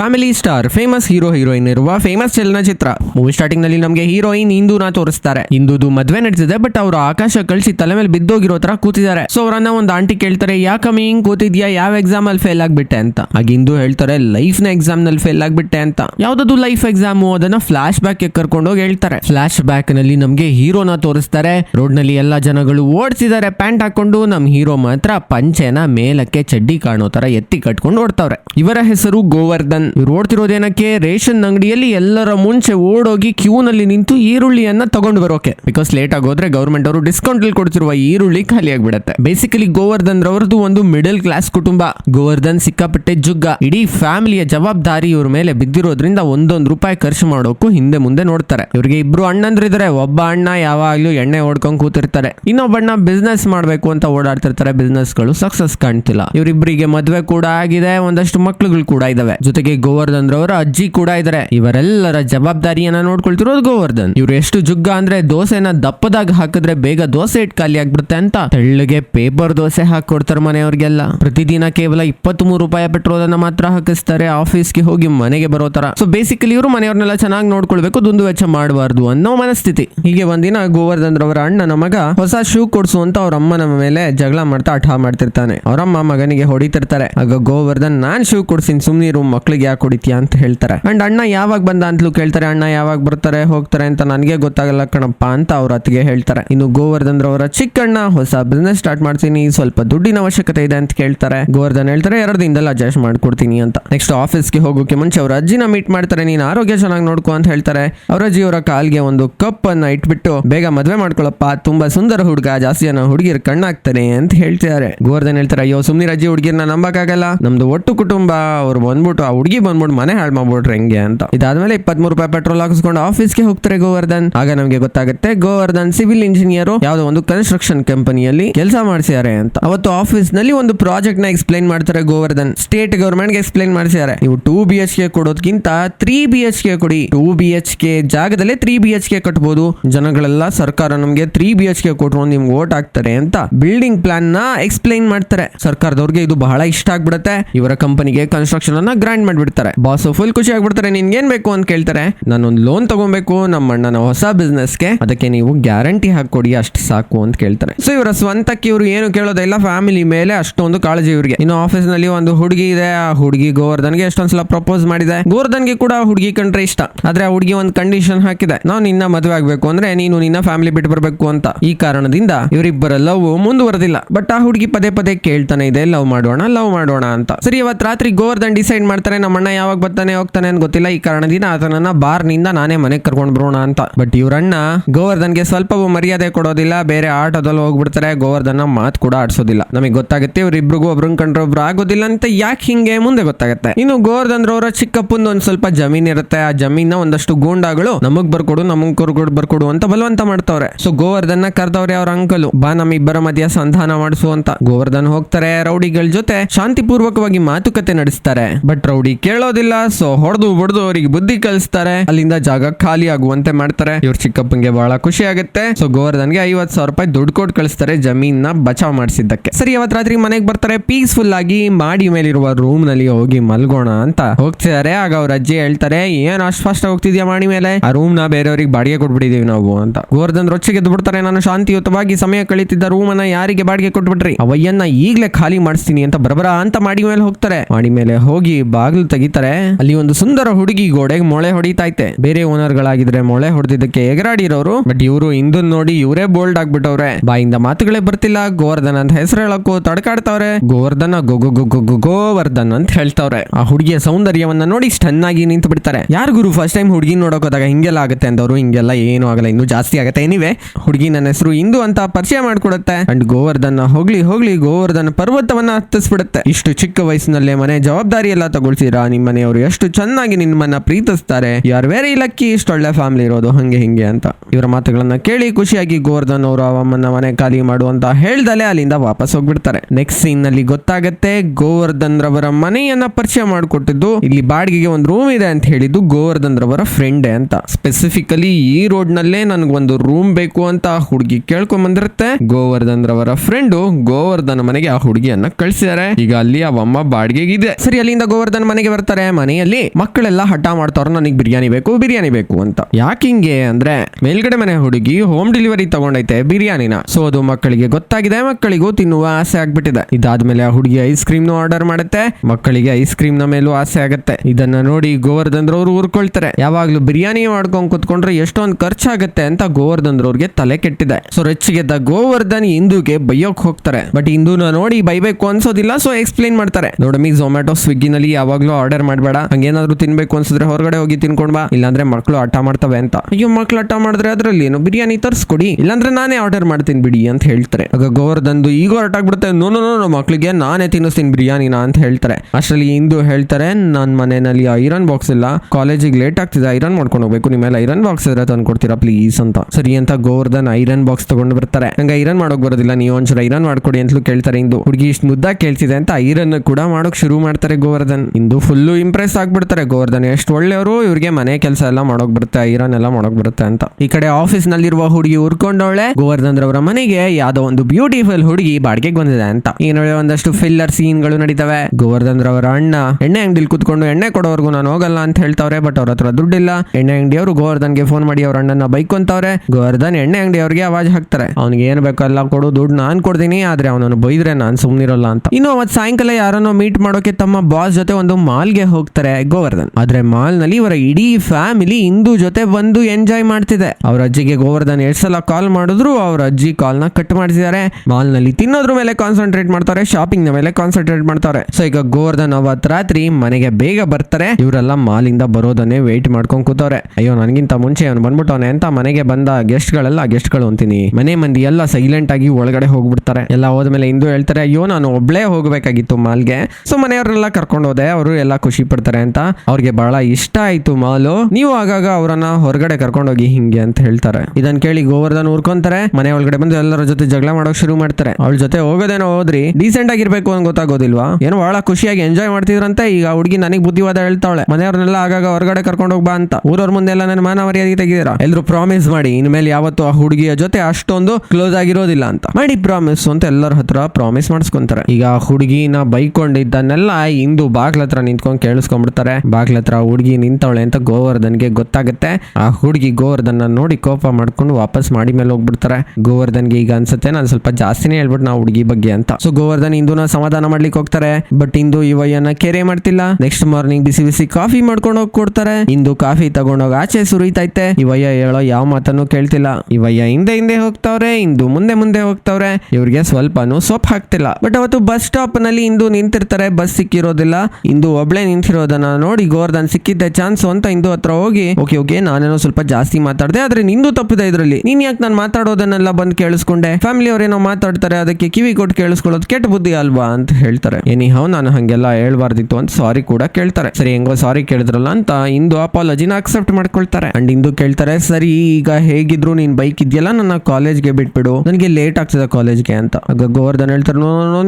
Family star famous hero heroine ಇರುವ famous ಚಲನಚಿತ್ರ. Movie ಸ್ಟಾರ್ಟಿಂಗ್ನಲ್ಲಿ ನಮಗೆ ಹೀರೋಯಿನ್ ಇಂದುನ ತೋರಿಸ್ತಾರೆ. ಇಂದುದು ಮದುವೆ ನಡೆಸಿದೆ ಬಟ್ ಅವರು ಆಕಾಶ ಕಳಿಸಿ ತಲೆ ಮೇಲೆ ಬಿದ್ದೋಗಿರೋ ತರ ಕೂತಿದ್ದಾರೆ. ಸೊ ಅವರನ್ನ ಒಂದು ಆಂಟಿ ಕೇಳ್ತಾರೆ, ಯಾಕಮ್ಮಿ ಹಿಂಗ್ ಕೂತಿದ್ಯಾ? ಯಾವ ಎಕ್ಸಾಮ್ ಅಲ್ಲಿ ಫೇಲ್ ಆಗ್ಬಿಟ್ಟೆ? ಅಂತ. ಆಗ ಇಂದು ಹೇಳ್ತಾರೆ ಲೈಫ್ನ ಎಕ್ಸಾಮ್ನಲ್ಲಿ ಫೇಲ್ ಆಗ್ಬಿಟ್ಟೆ ಅಂತ. ಯಾವ್ದಾದ್ರು ಲೈಫ್ ಎಕ್ಸಾಮ್ ಅದನ್ನ ಫ್ಲಾಶ್ ಬ್ಯಾಕ್ ಕರ್ಕೊಂಡೋಗಿ ಹೇಳ್ತಾರೆ. ಫ್ಲಾಶ್ ಬ್ಯಾಕ್ನಲ್ಲಿ ನಮಗೆ ಹೀರೋನ ತೋರಿಸ್ತಾರೆ. ರೋಡ್ನಲ್ಲಿ ಎಲ್ಲಾ ಜನಗಳು ಓಡಿಸಿದ್ದಾರೆ ಪ್ಯಾಂಟ್ ಹಾಕೊಂಡು. ನಮ್ ಹೀರೋ ಮಾತ್ರ ಪಂಚೆನ ಮೇಲಕ್ಕೆ ಚಡ್ಡಿ ಕಾಣೋ ತರ ಎತ್ತಿ ಕಟ್ಕೊಂಡು ಓಡ್ತಾವ್ರೆ. ಇವರ ಹೆಸರು ಗೋವರ್ಧನ್. ಇವ್ರು ಓಡ್ತಿರೋದೇನಕ್ಕೆ? ರೇಷನ್ ಅಂಗಡಿಯಲ್ಲಿ ಎಲ್ಲರ ಮುಂಚೆ ಓಡೋಗಿ ಕ್ಯೂ ನಲ್ಲಿ ನಿಂತು ಈರುಳ್ಳಿಯನ್ನ ತಗೊಂಡು ಬರೋಕೆ. ಬಿಕಾಸ್ ಲೇಟ್ ಆಗೋದ್ರೆ ಗೌರ್ಮೆಂಟ್ ಅವರು ಡಿಸ್ಕೌಂಟ್ ಅಲ್ಲಿ ಕೊಡ್ತಿರುವ ಈರುಳ್ಳಿ ಖಾಲಿ ಆಗ್ಬಿಡತ್ತೆ. ಬೇಸಿಕಲಿ ಗೋವರ್ಧನ್ ರವರದು ಒಂದು ಮಿಡಲ್ ಕ್ಲಾಸ್ ಕುಟುಂಬ. ಗೋವರ್ಧನ್ ಸಿಕ್ಕಾಪಟ್ಟೆ ಜುಗ್ಗ. ಇಡೀ ಫ್ಯಾಮಿಲಿಯ ಜವಾಬ್ದಾರಿ ಇವ್ರ ಮೇಲೆ ಬಿದ್ದಿರೋದ್ರಿಂದ ಒಂದೊಂದು ರೂಪಾಯಿ ಖರ್ಚು ಮಾಡೋಕ್ಕೂ ಹಿಂದೆ ಮುಂದೆ ನೋಡ್ತಾರೆ. ಇವರಿಗೆ ಇಬ್ರು ಅಣ್ಣಂದ್ರಿದ್ದಾರೆ ಒಬ್ಬ ಅಣ್ಣ ಯಾವಾಗ್ಲೂ ಎಣ್ಣೆ ಓಡ್ಕೊಂಡ್ ಕೂತಿರ್ತಾರೆ. ಇನ್ನೊಬ್ಬ ಅಣ್ಣ ಬಿಸ್ನೆಸ್ ಮಾಡ್ಬೇಕು ಅಂತ ಓಡಾಡ್ತಿರ್ತಾರೆ. ಬಿಸ್ನೆಸ್ಗಳು ಸಕ್ಸಸ್ ಕಾಣ್ತಿಲ್ಲ. ಇವರಿಬ್ಬರಿಗೆ ಮದ್ವೆ ಕೂಡ ಆಗಿದೆ. ಒಂದಷ್ಟು ಮಕ್ಳುಗಳು ಕೂಡ ಇದಾವೆ. ಜೊತೆಗೆ ಗೋವರ್ಧನ್ ರವರ ಅಜ್ಜಿ ಕೂಡ ಇದಾರೆ. ಇವರೆಲ್ಲರ ಜವಾಬ್ದಾರಿಯನ್ನ ನೋಡ್ಕೊಳ್ತಿರೋದು ಗೋವರ್ಧನ್. ಇವ್ರು ಎಷ್ಟು ಜುಗ್ಗ ಅಂದ್ರೆ ದೋಸೆನ ದಪ್ಪದಾಗ ಹಾಕಿದ್ರೆ ಬೇಗ ದೋಸೆ ಇಟ್ ಖಾಲಿ ಆಗ್ಬಿಡುತ್ತೆ ಅಂತ. ತೆಳ್ಳಗೆ ಪೇಪರ್ ದೋಸೆ ಹಾಕೊಡ್ತಾರೆ ಮನೆಯವ್ರಿಗೆಲ್ಲ. ಪ್ರತಿದಿನ ಕೇವಲ ಇಪ್ಪತ್ತ್ ಮೂರು ರೂಪಾಯಿ ಪೆಟ್ರೋಲ್ ಅನ್ನ ಮಾತ್ರ ಹಾಕಿಸ್ತಾರೆ, ಆಫೀಸ್ಗೆ ಹೋಗಿ ಮನೆಗೆ ಬರೋ ತರ ಸೊ ಬೇಸಿಕಲಿ ಇವರು ಮನೆಯವ್ರನ್ನೆಲ್ಲ ಚೆನ್ನಾಗಿ ನೋಡ್ಕೊಳ್ಬೇಕು, ದುಂದು ವೆಚ್ಚ ಮಾಡಬಾರ್ದು ಅನ್ನೋ ಮನಸ್ಥಿತಿ. ಹೀಗೆ ಒಂದಿನ ಗೋವರ್ಧನ್ ರವರ ಅಣ್ಣನ ಮಗ ಹೊಸ ಶೂ ಕೊಡ್ಸು ಅಂತ ಅವ್ರ ಅಮ್ಮನ ಮೇಲೆ ಜಗಳ ಮಾಡ್ತಾ ಹಠ ಮಾಡ್ತಿರ್ತಾನೆ. ಅವರಮ್ಮ ಮಗನಿಗೆ ಹೊಡಿತಿರ್ತಾರೆ. ಆಗ ಗೋವರ್ಧನ್, ನಾನ್ ಶೂ ಕೊಡ್ಸಿನ್, ಸುಮ್ನಿರು, ಮಕ್ಳಿಗೆ ಯಾಕೆ ಅಂತ ಹೇಳ್ತಾರೆ. ಅಂಡ್ ಅಣ್ಣ ಯಾವಾಗ ಬಂದ ಅಂತಲೂ ಕೇಳ್ತಾರೆ, ಅಣ್ಣ ಯಾವಾಗ ಬರ್ತಾರೆ, ಹೋಗ್ತಾರೆ ಅಂತ ನನಗೆ ಗೊತ್ತಾಗಲ್ಲ ಕಣಪ್ಪ ಅಂತ ಅವ್ರ ಅತ್ತಿಗೆ ಹೇಳ್ತಾರೆ. ಇನ್ನು ಗೋವರ್ಧನ್ ರವರ ಚಿಕ್ಕಣ್ಣ ಹೊಸ ಬಿಸ್ನೆಸ್ ಸ್ಟಾರ್ಟ್ ಮಾಡ್ತೀನಿ, ಸ್ವಲ್ಪ ದುಡ್ಡಿನ ಅವಶ್ಯಕತೆ ಇದೆ ಅಂತ ಕೇಳ್ತಾರೆ. ಗೋವರ್ಧನ್ ಹೇಳ್ತಾರೆ ಎರಡು ದಿನದಲ್ಲಿ ಅಡ್ಜಸ್ಟ್ ಮಾಡ್ಕೊಡ್ತೀನಿ ಅಂತ. ನೆಕ್ಸ್ಟ್ ಆಫೀಸ್ಗೆ ಹೋಗೋಕೆ ಮುಂಚೆ ಅವ್ರ ಅಜ್ಜಿನ ಮೀಟ್ ಮಾಡ್ತಾರೆ, ನೀನು ಆರೋಗ್ಯ ಚೆನ್ನಾಗಿ ನೋಡ್ಕೊ ಅಂತ ಹೇಳ್ತಾರೆ. ಅವರ ಅಜ್ಜಿ ಅವರ ಕಾಲ್ಗೆ ಒಂದು ಕಪ್ ಅನ್ನ ಇಟ್ಬಿಟ್ಟು, ಬೇಗ ಮದ್ವೆ ಮಾಡ್ಕೊಳಪ್ಪ, ತುಂಬಾ ಸುಂದರ ಹುಡುಗ, ಜಾಸ್ತಿ ಜನ ಹುಡುಗಿರ್ ಕಣ್ಣಾಗ್ತಾನೆ ಅಂತ ಹೇಳ್ತಿದ್ದಾರೆ. ಗೋವರ್ಧನ್ ಹೇಳ್ತಾರೆ, ಅಯ್ಯೋ ಸುಮ್ನಿ ಅಜ್ಜಿ ಹುಡುಗಿರ್ನ ನಂಬಕ್ಕಾಗಲ್ಲ. ನಮ್ದು ಒಟ್ಟು ಕುಟುಂಬ, ಅವ್ರು ಬಂದ್ಬಿಟ್ಟು ಆ ಹುಡುಗಿ ಬಂದ್ಬಿಟ್ಟು ಮನೆ ಹಾಳು ಮಾಡ್ಬಿಟ್ರೆ ಹೆಂಗೆ ಅಂತ. ಇದಾದ್ಮೇಲೆ ಇಪ್ಪತ್ಮೂರು ರೂಪಾಯಿ ಪೆಟ್ರೋಲ್ ಹಾಕಿಸ್ಕೊಂಡು ಆಫೀಸ್ಗೆ ಹೋಗ್ತಾರೆ ಗೋವರ್ಧನ್. ಆಗ ನಮಗೆ ಗೊತ್ತಾಗುತ್ತೆ ಗೋವರ್ಧನ್ ಸಿವಿಲ್ ಇಂಜಿನಿಯರ್ ಯಾವ್ದೋ ಒಂದು ಕನ್ಸ್ಟ್ರಕ್ಷನ್ ಕಂಪನಿಯಲ್ಲಿ ಕೆಲಸ ಮಾಡಿಸಿದ್ದಾರೆ ಅಂತ. ಅವತ್ತು ಆಫೀಸ್ನಲ್ಲಿ ಒಂದು ಪ್ರಾಜೆಕ್ಟ್ನ ಎಕ್ಸ್ಪ್ಲೈನ್ ಮಾಡ್ತಾರೆ ಗೋವರ್ಧನ್. ಸ್ಟೇಟ್ ಗವರ್ಮೆಂಟ್ಗೆ ಎಕ್ಸ್ಪ್ಲೈನ್ ಮಾಡಿಸಿದ್ದಾರೆ ನೀವು ಟೂ ಬಿ ಎಚ್ ಕೆ ಕೊಡೋದಕ್ಕಿಂತ ತ್ರೀ ಬಿ ಎಚ್ ಕೆ ಕೊಡಿ. ಟೂ ಬಿ ಎಚ್ ಕೆ ಜಾಗದಲ್ಲಿ ತ್ರೀ ಬಿ ಎಚ್ ಕೆ ಕಟ್ಬಹುದು ಜನಗಳೆಲ್ಲ ಸರ್ಕಾರ ನಮಗೆ ತ್ರೀ ಬಿ ಎಚ್ ಕೆ ಕೊಟ್ಟರು ನಿಮ್ಗೆ ಓಟ್ ಹಾಕ್ತಾರೆ ಅಂತ ಬಿಲ್ಡಿಂಗ್ ಪ್ಲಾನ್ನ ಎಕ್ಸ್ಪ್ಲೈನ್ ಮಾಡ್ತಾರೆ. ಸರ್ಕಾರದವ್ರಿಗೆ ಇದು ಬಹಳ ಇಷ್ಟ ಆಗ್ಬಿಡುತ್ತೆ. ಇವರ ಕಂಪನಿಗೆ ಕನ್ಸ್ಟ್ರಕ್ಷನ್ ಅನ್ನ ಗ್ರಾಂಡ್ ಮಾಡ್ಬಿಡ್ತಾರೆ. ಬಾಸ್ ಫುಲ್ ಖುಷಿ ಆಗ್ಬಿಡ್ತಾರೆ. ನಿನ್ಗೆ ಏನ್ ಬೇಕು ಅಂತ ಕೇಳ್ತಾರೆ. ನಾನೊಂದು ಲೋನ್ ತಗೊಬೇಕು. ನಮ್ಮ ಅಣ್ಣನ ಹೊಸ ಬಿಸ್ನೆಸ್ಗೆ ಅದಕ್ಕೆ ನೀವು ಗ್ಯಾರಂಟಿ ಹಾಕೊಡಿ ಅಷ್ಟು ಸಾಕು ಅಂತ ಕೇಳ್ತಾರೆ. ಸೊ ಇವರ ಸ್ವಂತಕ್ಕೆ ಇವರು ಏನು ಕೇಳೋದಿಲ್ಲ ಫ್ಯಾಮಿಲಿ ಮೇಲೆ ಅಷ್ಟೊಂದು ಕಾಳಜಿ ಇವರಿಗೆ. ಇನ್ನು ಆಫೀಸ್ನಲ್ಲಿ ಒಂದು ಹುಡುಗಿ ಇದೆ. ಆ ಹುಡುಗಿ ಗೋವರ್ಧನ್ಗೆ ಎಷ್ಟೊಂದ್ಸಲ ಪ್ರಪೋಸ್ ಮಾಡಿದೆ. ಗೋವರ್ಧನ್ಗೆ ಕೂಡ ಹುಡುಗಿ ಕಂಡ್ರೆ ಇಷ್ಟ. ಆದ್ರೆ ಆ ಹುಡುಗಿ ಒಂದು ಕಂಡೀಷನ್ ಹಾಕಿದೆ. ನಾವು ನಿನ್ನ ಮದುವೆ ಆಗ್ಬೇಕು ಅಂದ್ರೆ ನೀನು ನಿನ್ನ ಫ್ಯಾಮಿಲಿ ಬಿಟ್ಟು ಬರಬೇಕು ಅಂತ. ಈ ಕಾರಣದಿಂದ ಇವರಿಬ್ಬರ ಲವ್ ಮುಂದುವರೆದಿಲ್ಲ. ಬಟ್ ಆ ಹುಡುಗಿ ಪದೇ ಪದೇ ಕೇಳ್ತಾನೆ ಇದೆ. ಲವ್ ಮಾಡೋಣ ಲವ್ ಮಾಡೋಣ ಅಂತ. ಸರಿ, ಇವತ್ ರಾತ್ರಿ ಗೋವರ್ಧನ್ ಡಿಸೈಡ್ ಮಾಡ್ತಾರೆ. ನಮ್ಮ ಅಣ್ಣ ಯಾವಾಗ ಬರ್ತಾನೆ, ಹೋಗ್ತಾನೆ ಅಂತ ಗೊತ್ತಿಲ್ಲ. ಈ ಕಾರಣದಿಂದ ಆತನನ್ನ ಬಾರ್ನಿಂದ ನಾನೇ ಮನೆಗೆ ಕರ್ಕೊಂಡು ಬರೋಣ ಅಂತ. ಬಟ್ ಇವ್ರಣ್ಣ ಗೋವರ್ಧನ್ಗೆ ಸ್ವಲ್ಪವೂ ಮರ್ಯಾದೆ ಕೊಡೋದಿಲ್ಲ. ಬೇರೆ ಆಟೋದಲ್ಲಿ ಹೋಗ್ಬಿಡ್ತಾರೆ. ಗೋವರ್ಧನ ಮಾತು ಕೂಡ ಆಡ್ಸೋದಿಲ್ಲ. ನಮಗೆ ಗೊತ್ತಾಗುತ್ತೆ ಇವ್ರಿಬ್ರಿಗೂ ಒಬ್ರನ್ ಕಂಡ್ರೆ ಒಬ್ರು ಆಗೋದಿಲ್ಲ ಅಂತ ಯಾಕೆ ಹಿಂಗೆ ಮುಂದೆ ಗೊತ್ತಾಗುತ್ತೆ. ಇನ್ನು ಗೋವರ್ಧನ್ ರವರ ಚಿಕ್ಕಪ್ಪಂದು ಒಂದ್ ಸ್ವಲ್ಪ ಜಮೀನ್ ಇರುತ್ತೆ. ಆ ಜಮೀನ ಒಂದಷ್ಟು ಗೂಂಡಾಗಳು ನಮಗ್ ಬರ್ಕೊಡು, ನಮಗ್ ಕೊರ್ಕೊಡು ಬರ್ಕೊಡು ಅಂತ ಬಲವಂತ ಮಾಡ್ತಾವ್ರೆ. ಸೊ ಗೋವರ್ಧನ್ ಕರ್ದವ್ರೆ ಅವ್ರ ಅಂಕಲು. ಬಾ ನಮ್ಮ ಇಬ್ಬರ ಮಧ್ಯ ಸಂಧಾನ ಮಾಡಿಸು ಅಂತ. ಗೋವರ್ಧನ್ ಹೋಗ್ತಾರೆ ರೌಡಿಗಳ ಜೊತೆ. ಶಾಂತಿಪೂರ್ವಕವಾಗಿ ಮಾತುಕತೆ ನಡೆಸ್ತಾರೆ. ಬಟ್ ರೌಡಿ ಕೇಳೋದಿಲ್ಲ ಸೊ ಹೊಡೆದು ಬಡ್ದು ಅವರಿಗೆ ಬುದ್ಧಿ ಕಲಿಸ್ತಾರೆ. ಅಲ್ಲಿಂದ ಜಾಗ ಖಾಲಿ ಆಗುವಂತೆ ಮಾಡ್ತಾರೆ. ಇವ್ರ ಚಿಕ್ಕಪ್ಪಂಗೆ ಬಹಳ ಖುಷಿ ಆಗುತ್ತೆ. ಸೊ ಗೋವರ್ಧನ್ಗೆ ಐವತ್ ಸಾವಿರ ರೂಪಾಯಿ ದುಡ್ಡು ಕೊಟ್ಟು ಕಳಿಸ್ತಾರೆ ಜಮೀನ್ ಬಚಾವ್ ಮಾಡಿಸಿದ್ದಕ್ಕೆ. ಸರಿ ಅವತ್ ರಾತ್ರಿ ಮನೆಗೆ ಬರ್ತಾರೆ ಪೀಸ್ಫುಲ್ ಆಗಿ ಮಾಡಿ ಮೇಲಿರುವ ರೂಮ್ನಲ್ಲಿ ಹೋಗಿ ಮಲ್ಗೋಣ ಅಂತ ಹೋಗ್ತಿದ್ದಾರೆ ಆಗ ಅವ್ರ ಅಜ್ಜಿ ಹೇಳ್ತಾರೆ, ಏನ್ ಅಷ್ಟು ಫಾಸ್ಟ್ ಹೋಗ್ತಿದ್ಯಾ ಮಾಡಿ ಮೇಲೆ? ಆ ರೂಮ್ನ ಬೇರೆಯವರಿಗೆ ಬಾಡಿಗೆ ಕೊಟ್ಬಿಟ್ಟಿದೀವಿ ನಾವು ಅಂತ. ಗೋವರ್ಧನ್ ರೊಚ್ಚಿಗೆ ಬಿಡ್ತಾರೆ ನಾನು ಶಾಂತಿಯುತವಾಗಿ ಸಮಯ ಕಳೀತಿದ್ದ ರೂಮ್ ಅನ್ನ ಯಾರಿಗೆ ಬಾಡಿಗೆ ಕೊಟ್ಬಿಟ್ರಿ? ಅವಯ್ಯನ್ನ ಈಗ್ಲೇ ಖಾಲಿ ಮಾಡಿಸ್ತೀನಿ ಅಂತ ಬರಬರ ಅಂತ ಮಾಡಿ ಮೇಲೆ ಹೋಗ್ತಾರೆ. ಮಾಡಿ ಮೇಲೆ ಹೋಗಿ ಬಾಗಿಲು ತೆಗಿತಾರೆ. ಅಲ್ಲಿ ಒಂದು ಸುಂದರ ಹುಡುಗಿ ಗೋಡೆಗೆ ಮೊಳೆ ಹೊಡಿತೈತೆ ಬೇರೆ ಓನರ್ ಗಳಾಗಿದ್ರೆ ಮೊಳೆ ಹೊಡೆದಿದ್ದಕ್ಕೆ ಎಗರಾಡಿರೋರು ಬಟ್ ಇವರು ಹಿಂದೂ ನೋಡಿ ಇವರೇ ಬೋಲ್ಡ್ ಆಗ್ಬಿಟ್ಟವ್ರೆ. ಬಾಯಿಂದ ಮಾತುಗಳೇ ಬರ್ತಿಲ್ಲ, ಗೋವರ್ಧನ್ ಅಂತ ಹೆಸರು ಹೇಳಕ್ಕೂ ತಡ್ಕಾಡ್ತಾವ್ರೆ. ಗೋವರ್ಧನ ಗೊಗು ಗೊಗು ಗೋವರ್ಧನ್ ಅಂತ ಹೇಳ್ತಾವ್ರೆ. ಆ ಹುಡುಗಿಯ ಸೌಂದರ್ಯವನ್ನ ನೋಡಿ ಸ್ಟನ್ ಆಗಿ ನಿಂತು ಬಿಡ್ತಾರೆ. ಯಾರು ಗುರು ಫಸ್ಟ್ ಟೈಮ್ ಹುಡುಗಿ ನೋಡಕ್ ಹೋದಾಗ ಹಿಂಗೆಲ್ಲ ಆಗುತ್ತೆ ಅಂದವರು? ಹಿಂಗೆಲ್ಲ ಏನು ಆಗಲ್ಲ, ಇನ್ನು ಜಾಸ್ತಿ ಆಗತ್ತೆ ಏನಿವೆ ಹುಡುಗಿ ನನ್ನ ಹೆಸರು ಇಂದು ಅಂತ ಪರಿಚಯ ಮಾಡ್ಕೊಡುತ್ತೆ. ಅಂಡ್ ಗೋವರ್ಧನ್ ಹೋಗ್ಲಿ ಹೋಗ್ಲಿ ಗೋವರ್ಧನ್ ಪರ್ವತವನ್ನ ಹತ್ತಿಸ್ಬಿಡುತ್ತೆ. ಇಷ್ಟು ಚಿಕ್ಕ ವಯಸ್ಸಿನಲ್ಲೇ ಮನೆ ಜವಾಬ್ದಾರಿ ಎಲ್ಲ ತಗೊಳ್ತೀರಾ? ನಿಮ್ಮ ಮನೆಯವರು ಎಷ್ಟು ಚೆನ್ನಾಗಿ ನಿಮ್ಮನ್ನ ಪ್ರೀತಿಸ್ತಾರೆ. ಯು ಆರ್ ವೆರಿ ಲಕ್ಕಿ ಇಷ್ಟೊಳ್ಳೆ ಫ್ಯಾಮಿಲಿ ಇರೋದು, ಹಂಗೆ ಹಿಂಗೆ ಅಂತ. ಇವರ ಮಾತುಗಳನ್ನ ಕೇಳಿ ಖುಷಿಯಾಗಿ ಗೋವರ್ಧನ್ ಅವರು ಅವಮ್ಮನ ಮನೆ ಖಾಲಿ ಮಾಡು ಅಂತ ಹೇಳ್ದಲೆ ಅಲ್ಲಿಂದ ವಾಪಸ್ ಹೋಗ್ಬಿಡ್ತಾರೆ. ನೆಕ್ಸ್ಟ್ ಸೀನ್ನಲ್ಲಿ ಗೊತ್ತಾಗತ್ತೆ ಗೋವರ್ಧನ್ ರವರ ಮನೆಯನ್ನ ಪರಿಚಯ ಮಾಡಿಕೊಟ್ಟಿದ್ದು, ಇಲ್ಲಿ ಬಾಡಿಗೆಗೆ ಒಂದು ರೂಮ್ ಇದೆ ಅಂತ ಹೇಳಿದ್ದು ಗೋವರ್ಧನ್ ರವರ ಫ್ರೆಂಡ್ ಅಂತ. ಸ್ಪೆಸಿಫಿಕಲಿ ಈ ರೋಡ್ ನಲ್ಲೇ ನನ್ಗೊಂದು ರೂಮ್ ಬೇಕು ಅಂತ ಆ ಹುಡುಗಿ ಕೇಳ್ಕೊಂಡ್ ಬಂದಿರುತ್ತೆ. ಗೋವರ್ಧನ್ ರವರ ಫ್ರೆಂಡು ಗೋವರ್ಧನ್ ಮನೆಗೆ ಆ ಹುಡುಗಿಯನ್ನ ಕಳ್ಸಿದ್ದಾರೆ ಈಗ ಅಲ್ಲಿ ಅವಮ್ಮ ಬಾಡಿಗೆಗಿದೆ ಸರಿ, ಅಲ್ಲಿಂದ ಗೋವರ್ಧನ್ ಮನೆಗೆ ಬರ್ತಾರೆ, ಮನೆಯಲ್ಲಿ ಮಕ್ಕಳೆಲ್ಲ ಹಠ ಮಾಡ್ತಾರೋ ನನಗೆ ಬಿರಿಯಾನಿ ಬೇಕು ಬಿರಿಯಾನಿ ಬೇಕು ಅಂತ. ಯಾಕೆ ಹಿಂಗೆ ಅಂದ್ರೆ, ಮೇಲ್ಗಡೆ ಮನೆ ಹುಡುಗಿ ಹೋಮ್ ಡೆಲಿವರಿ ತಗೊಂಡೈತೆ ಬಿರಿಯಾನಿನ. ಸೊ ಅದು ಮಕ್ಕಳಿಗೆ ಗೊತ್ತಾಗಿದೆ, ಮಕ್ಕಳಿಗೂ ತಿನ್ನುವ ಆಸೆ ಆಗ್ಬಿಟ್ಟಿದೆ. ಇದಾದ್ಮೇಲೆ ಆ ಹುಡುಗಿ ಐಸ್ ಕ್ರೀಮ್ ಆರ್ಡರ್ ಮಾಡುತ್ತೆ, ಮಕ್ಕಳಿಗೆ ಐಸ್ ಕ್ರೀಮ್ನ ಮೇಲೂ ಆಸೆ ಆಗುತ್ತೆ. ಇದನ್ನ ನೋಡಿ ಗೋವರ್ಧನ್ರವ್ರು ಊರ್ಕೊಳ್ತಾರೆ. ಯಾವಾಗ್ಲೂ ಬಿರಿಯಾನಿ ಮಾಡ್ಕೊಂಡ್ ಕುತ್ಕೊಂಡ್ರೆ ಎಷ್ಟೊಂದು ಖರ್ಚಾಗತ್ತೆ ಅಂತ ಗೋವರ್ಧನ್ರವ್ರಿಗೆ ತಲೆ ಕೆಟ್ಟಿದೆ. ಸೊ ರೆಚ್ಚಿಗೆದ್ದ ಗೋವರ್ಧನ್ ಹಿಂದೂಗೆ ಬೈಯೋಕ್ ಹೋಗ್ತಾರೆ. ಬಟ್ ಇಂದುನ ನೋಡಿ ಬೈಬೇಕು ಅನ್ಸೋದಿಲ್ಲ ಸೊ ಎಕ್ಸ್ಪ್ಲೈನ್ ಮಾಡ್ತಾರೆ. ನೋಡಮಿ ಝೊಮ್ಯಾಟೊ ಸ್ವಿಗ್ಗಿನಲ್ಲಿ ಯಾವಾಗ್ಲೂ ಆರ್ಡರ್ ಮಾಡಬೇಡ. ಹಂಗೇನಾದ್ರೂ ತಿನ್ಬೇಕು ಅನ್ಸಿದ್ರೆ ಹೊರಗಡೆ ಹೋಗಿ ತಿನ್ಕೊಂಡ್ ಬಾ. ಇಲ್ಲಾಂದ್ರೆ ಮಕ್ಕಳು ಆಟ ಮಾಡ್ತವೆ ಅಂತ. ಅಯ್ಯೋ, ಮಕ್ಳು ಆಟ ಮಾಡಿದ್ರೆ ಅದ್ರಲ್ಲಿ ಏನು? ಬಿರಿಯಾನಿ ತರಿಸ್ಕೊಡಿ. ಇಲ್ಲಾಂದ್ರೆ ನಾನೇ ಆರ್ಡರ್ ಮಾಡ್ತೀನಿ ಬಿಡಿ ಅಂತ ಹೇಳ್ತಾರೆ. ಆಗ ಗೋವರ್ಧನ್ದು ಈಗ ಹೊರಟಾಗ್ಬಿಡುತ್ತೆ. ನೋ ನೋ ನೋ ಮಕ್ಳಿಗೆ ನಾನೇ ತಿನ್ನಿಸ್ತೀನಿ ಬಿರಿಯಾನಿನ ಅಂತ ಹೇಳ್ತಾರೆ. ಅಷ್ಟರಲ್ಲಿ ಇಂದು ಹೇಳ್ತಾರೆ ನನ್ನ ಮನೆಯಲ್ಲಿ ಐರನ್ ಬಾಕ್ಸ್ ಇಲ್ಲ. ಕಾಲೇಜಿಗೆ ಲೇಟ್ ಆಗ್ತಿದೆ. ಐರನ್ ಮಾಡ್ಕೊಂಡು ಹೋಗ್ಬೇಕು. ನಿಮ್ಮೆಲ್ಲ ಐರನ್ ಬಾಕ್ಸ್ ಇದ್ರೆ ತಂದು ಕೊಡ್ತೀರಾ ಪ್ಲೀಸ್ ಅಂತ. ಸರಿ ಅಂತ ಗೋವರ್ಧನ್ ಐರನ್ ಬಾಕ್ಸ್ ತಗೊಂಡು ಬರ್ತಾರೆ. ನಂಗೆ ಐರನ್ ಮಾಡೋಕ್ ಬರೋದಿಲ್ಲ. ನೀವು ಒಂದ್ಸಲ ಐರನ್ ಮಾಡ್ಕೊಡಿ ಅಂತಲೂ ಕೇಳ್ತಾರೆ ಇಂದು. ಹುಡುಗಿ ಇಷ್ಟು ಮುದ್ದ ಕೇಳ್ತಿದೆ ಅಂತ ಐರನ್ ಕೂಡ ಮಾಡೋಕ್ ಶುರು ಮಾಡ್ತಾರೆ ಗೋವರ್ಧನ್. ಇಂದು ಫುಲ್ಲು ಇಂಪ್ರೆಸ್ ಆಗ್ಬಿಡ್ತಾರೆ ಗೋವರ್ಧನ್. ಎಷ್ಟು ಒಳ್ಳೆಯವರು, ಇವ್ರಿಗೆ ಮನೆ ಕೆಲಸ ಎಲ್ಲ ಮಾಡೋಕ್ ಬರುತ್ತೆ ಐರನ್ ಎಲ್ಲ ಮಾಡೋಕ್ ಬರುತ್ತೆ ಅಂತ. ಈ ಕಡೆ ಆಫೀಸ್ ನಲ್ಲಿರುವ ಹುಡುಗಿ ಉರ್ಕೊಂಡವಳೆ ಗೋವರ್ಧನ್ ರವರ ಮನೆಗೆ ಯಾವ್ದೋ ಒಂದು ಬ್ಯೂಟಿಫುಲ್ ಹುಡುಗಿ ಬಾಡಿಗೆಗೆ ಬಂದಿದೆ ಅಂತ. ಈ ನಡುವೆ ಒಂದಷ್ಟು ಫಿಲ್ಲರ್ ಸೀನ್ಗಳು ನಡೀತವೆ. ಗೋವರ್ಧನ್ ರವರ ಅಣ್ಣ, ಎಣ್ಣೆ ಅಂಗಡಿಲಿ ಕುತ್ಕೊಂಡು ಎಣ್ಣೆ ಕೊಡೋವರೆಗೂ ನಾನು ಹೋಗಲ್ಲ ಅಂತ ಹೇಳ್ತಾವ್ರೆ ಬಟ್ ಅವ್ರ ಹತ್ರ ದುಡ್ಡಿಲ್ಲ. ಎಣ್ಣೆ ಅಂಗಡಿಯವರು ಗೋವರ್ಧನ್ಗೆ ಫೋನ್ ಮಾಡಿ ಅವ್ರ ಅಣ್ಣನ ಬೈಕೊಂತವ್ರೆ. ಗೋವರ್ಧನ್ ಎಣ್ಣೆ ಅಂಗಡಿಯವ್ರಿಗೆ ಅವಾಜ್ ಹಾಕ್ತಾರೆ. ಅವ್ನಿಗೆ ಏನ್ ಬೇಕೋ ಎಲ್ಲ ಕೊಡು, ದುಡ್ಡು ನಾನ್ ಕೊಡ್ತೀನಿ, ಆದ್ರೆ ಅವನನ್ನು ಬೈದ್ರೆ ನಾನ್ ಸುಮ್ನಿರಲ್ಲ ಅಂತ. ಇನ್ನು ಅವತ್ ಸಾಯಂಕಾಲ ಯಾರನ್ನೋ ಮೀಟ್ ಮಾಡೋಕೆ ತಮ್ಮ ಬಾಸ್ ಜೊತೆ ಒಂದು ಮಾಲ್ಗೆ ಹೋಗ್ತಾರೆ ಗೋವರ್ಧನ್. ಆದ್ರೆ ಮಾಲ್ನಲ್ಲಿ ಇವರ ಇಡೀ ಫ್ಯಾಮಿಲಿ ಇಂದು ಜೊತೆ ಬಂದು ಎಂಜಾಯ್ ಮಾಡ್ತಿದೆ. ಅವ್ರ ಅಜ್ಜಿಗೆ ಗೋವರ್ಧನ್ ಎರಡ್ ಸಲ ಕಾಲ್ ಮಾಡಿದ್ರು, ಅವ್ರ ಅಜ್ಜಿ ಕಾಲ್ನ ಕಟ್ ಮಾಡಿಸಿದ್ದಾರೆ. ಮಾಲ್ನಲ್ಲಿ ತಿನ್ನೋದ್ರ ಮೇಲೆ ಕಾನ್ಸಂಟ್ರೇಟ್ ಮಾಡ್ತಾರೆ ಶಾಪಿಂಗ್ನ ಮೇಲೆ ಕಾನ್ಸಂಟ್ರೇಟ್ ಮಾಡ್ತಾರೆ. ಸೊ ಈಗ ಗೋವರ್ಧನ್ ಅವತ್ ರಾತ್ರಿ ಮನೆಗೆ ಬೇಗ ಬರ್ತಾರೆ. ಇವರೆಲ್ಲ ಮಾಲ್ ಇಂದ ಬರೋದನ್ನೇ ವೇಟ್ ಮಾಡ್ಕೊಂಡ್ ಕೂತವ್ರೆ. ಅಯ್ಯೋ, ನನಗಿಂತ ಮುಂಚೆ ಅವನು ಬಂದ್ಬಿಟ್ಟವನೆ ಅಂತ ಮನೆಗೆ ಬಂದ ಗೆಸ್ಟ್ ಗಳೆಲ್ಲ ಗೆಸ್ಟ್ಗಳು ಅಂತೀನಿ. ಮನೆ ಮಂದಿ ಎಲ್ಲ ಸೈಲೆಂಟ್ ಆಗಿ ಒಳಗಡೆ ಹೋಗ್ಬಿಡ್ತಾರೆ. ಎಲ್ಲ ಹೋದ್ಮೇಲೆ ಇಂದು ಹೇಳ್ತಾರೆ, ಅಯ್ಯೋ, ನಾನು ಒಬ್ಳೇ ಹೋಗ್ಬೇಕಾಗಿತ್ತು ಮಾಲ್ಗೆ. ಸೊ ಮನೆಯವ್ರನ್ನೆಲ್ಲ ಕರ್ಕೊಂಡು ಹೋದೆ. ಅವರು ಎಲ್ಲ ಖುಷಿ ಪಡ್ತಾರೆ ಅಂತ ಅವ್ರಿಗೆ ಬಹಳ ಇಷ್ಟ ಆಯ್ತು ಮಾಲು. ನೀವು ಆಗಾಗ ಅವರನ್ನ ಹೊರಗಡೆ ಕರ್ಕೊಂಡು ಹೋಗಿ ಅಂತ ಹೇಳ್ತಾರೆ. ಇದನ್ ಕೇಳಿ ಗೋವರ್ಧನ್ ಊರ್ಕೊಂತಾರೆ. ಮನೆ ಒಳಗಡೆ ಬಂದು ಎಲ್ಲರ ಜೊತೆ ಜಗಳ ಮಾಡೋಕ್ ಶುರು ಮಾಡ್ತಾರೆ. ಅವಳ ಜೊತೆ ಹೋಗೋದೇನೋ ಹೋದ್ರಿ ಡೀಸೆಂಟ್ ಆಗಿರ್ಬೇಕು ಅಂತ ಗೊತ್ತಾಗೋದಿಲ್ವಾ? ಏನೋ ಬಹಳ ಖುಷಿಯಾಗಿ ಎಂಜಾಯ್ ಮಾಡ್ತಿದ್ರಂತೆ, ಈಗ ಹುಡುಗಿ ನನಗೆ ಬುದ್ಧಿವಾದ ಹೇಳ್ತಾಳೆ ಮನೆಯವ್ರನ್ನೆಲ್ಲ ಆಗಾಗ ಹೊರಗಡೆ ಕರ್ಕೊಂಡು ಹೋಗ್ಬಾ ಅಂತ. ಊರವ್ರ ಮುಂದೆ ಎಲ್ಲ ನನ್ನ ಮಾನ ಮರ್ಯಾದೆ ತೆಗಿದಿರಾ? ಎಲ್ರು ಪ್ರಾಮಿಸ್ ಮಾಡಿ, ಇನ್ಮೇಲೆ ಯಾವತ್ತು ಆ ಹುಡುಗಿಯ ಜೊತೆ ಅಷ್ಟೊಂದು ಕ್ಲೋಸ್ ಆಗಿರೋದಿಲ್ಲ ಅಂತ. ಮಾಡಿ ಪ್ರಾಮಿಸ್ ಅಂತ ಎಲ್ಲರ ಹತ್ರ ಪ್ರಾಮಿಸ್ ಮಾಡಿಸ್ಕೊಂತಾರೆ. ಈಗ ಹುಡುಗಿನ ಬೈಕೊಂಡಿದ್ದನ್ನೆಲ್ಲ ಇಂದು ಬಾಗ್ಲ ಹತ್ರ ನಿಂತ್ಕೊಂಡು ಕೇಳಿಸ್ಕೊಂಡ್ಬಿಡ್ತಾರೆ. ಬಾಗ್ಲ ಹತ್ರ ಹುಡುಗಿ ನಿಂತವಳೆ ಅಂತ ಗೋವರ್ಧನ್ಗೆ ಗೊತ್ತಾಗುತ್ತೆ. ಆ ಹುಡುಗಿ ಗೋವರ್ಧನ್ ನೋಡಿ ಕೋಪ ಮಾಡ್ಕೊಂಡು ವಾಪಸ್ ಮಾಡಿ ಮೇಲೆ ಹೋಗ್ಬಿಡ್ತಾರೆ. ಗೋವರ್ಧನ್ಗೆ ಈಗ ಅನ್ಸುತ್ತೆ, ನಾನು ಸ್ವಲ್ಪ ಜಾಸ್ತಿನೇ ಹೇಳ್ಬಿಟ್ಟು ನಾವು ಹುಡುಗಿ ಬಗ್ಗೆ ಅಂತ. ಸೊ ಗೋವರ್ಧನ್ ಇಂದುನ ಸಮಾಧಾನ ಮಾಡ್ಲಿಕ್ಕೆ ಹೋಗ್ತಾರೆ. ಬಟ್ ಇಂದು ಇವಯ್ಯನ ಕೆರೆ ಮಾಡ್ತಿಲ್ಲ. ನೆಕ್ಸ್ಟ್ ಮಾರ್ನಿಂಗ್ ಬಿಸಿ ಬಿಸಿ ಕಾಫಿ ಮಾಡ್ಕೊಂಡು ಹೋಗಿ ಕೊಡ್ತಾರೆ. ಇಂದು ಕಾಫಿ ತಗೊಂಡೋಗಿ ಆಚೆ ಸುರಿತೈತೆ. ಇವಯ್ಯ ಹೇಳೋ ಯಾವ ಮಾತನ್ನು ಕೇಳ್ತಿಲ್ಲ. ಇವಯ್ಯ ಹಿಂದೆ ಹಿಂದೆ ಹೋಗ್ತಾವ್ರೆ, ಇಂದು ಮುಂದೆ ಮುಂದೆ ಹೋಗ್ತಾವ್ರೆ. ಇವ್ರಿಗೆ ಸ್ವಲ್ಪನೂ ಸೊಪ್ ಹಾಕ್ತಿಲ್ಲ. ಬಟ್ ಅವತ್ತು ಬಸ್ ಸ್ಟಾಪ್ನಲ್ಲಿ ಇಂದು ನಿಂತಿರ್ತಾರೆ ಬಸ್ ಸಿಕ್ಕಿರೋದಿಲ್ಲ. ಇಂದು ಒಬ್ಳೆ ನಿಂತಿರೋದನ್ನ ನೋಡಿ ಗೋವರ್ಧನ್ ಸಿಕ್ಕಿದ್ದೆ ಚಾನ್ಸ್ ಅಂತ ಇಂದು ಹತ್ರ ಹೋಗಿ, ಓಕೆ ಓಕೆ, ನಾನೇನೋ ಸ್ವಲ್ಪ ಜಾಸ್ತಿ ಮಾತಾಡ್ದೆ, ಆದ್ರೆ ನಿಂದು ತಪ್ಪಿದೆ ಇದರಲ್ಲಿ. ನೀನ್ ಯಾಕೆ ನಾನು ಮಾತಾಡೋದನ್ನೆಲ್ಲ ಬಂದು ಕೇಳಿಸ್ಕೊಂಡೆ? ಫ್ಯಾಮಿಲಿ ಅವ್ರೇನೋ ಮಾತಾಡ್ತಾರೆ, ಅದಕ್ಕೆ ಕಿವಿ ಕೊಟ್ಟು ಕೇಳಿಸ್ಕೊಳ್ಳೋದು ಕೆಟ್ಟ ಬುದ್ಧಿ ಅಲ್ವಾ? ಅಂತ ಹೇಳ್ತಾರೆ. ಏನಿ ಹೌ ನಾನು ಹಂಗೆಲ್ಲ ಹೇಳ್ಬಾರ್ದಿತ್ತು ಅಂತ ಸಾರಿ ಕೂಡ ಕೇಳ್ತಾರೆ. ಸರಿ, ಹೆಂಗೋ ಸಾರಿ ಕೇಳಿದ್ರಲ್ಲ ಅಂತ ಇಂದು ಅಪಾಲಜಿನ ಅಕ್ಸೆಪ್ಟ್ ಮಾಡ್ಕೊಳ್ತಾರೆ. ಅಂಡ್ ಇಂದು ಕೇಳ್ತಾರೆ, ಸರಿ, ಈಗ ಹೇಗಿದ್ರು ನೀನ್ ಬೈಕ್ ಇದೆಯಲ್ಲ, ನನ್ನ ಕಾಲೇಜ್ಗೆ ಬಿಟ್ಬಿಡು. ನನಗೆ ಲೇಟ್ ಆಗ್ತದೆ ಕಾಲೇಜ್ಗೆ ಅಂತ. ಆಗ ಗೋವರ್ಧನ್ ಹೇಳ್ತಾರೆ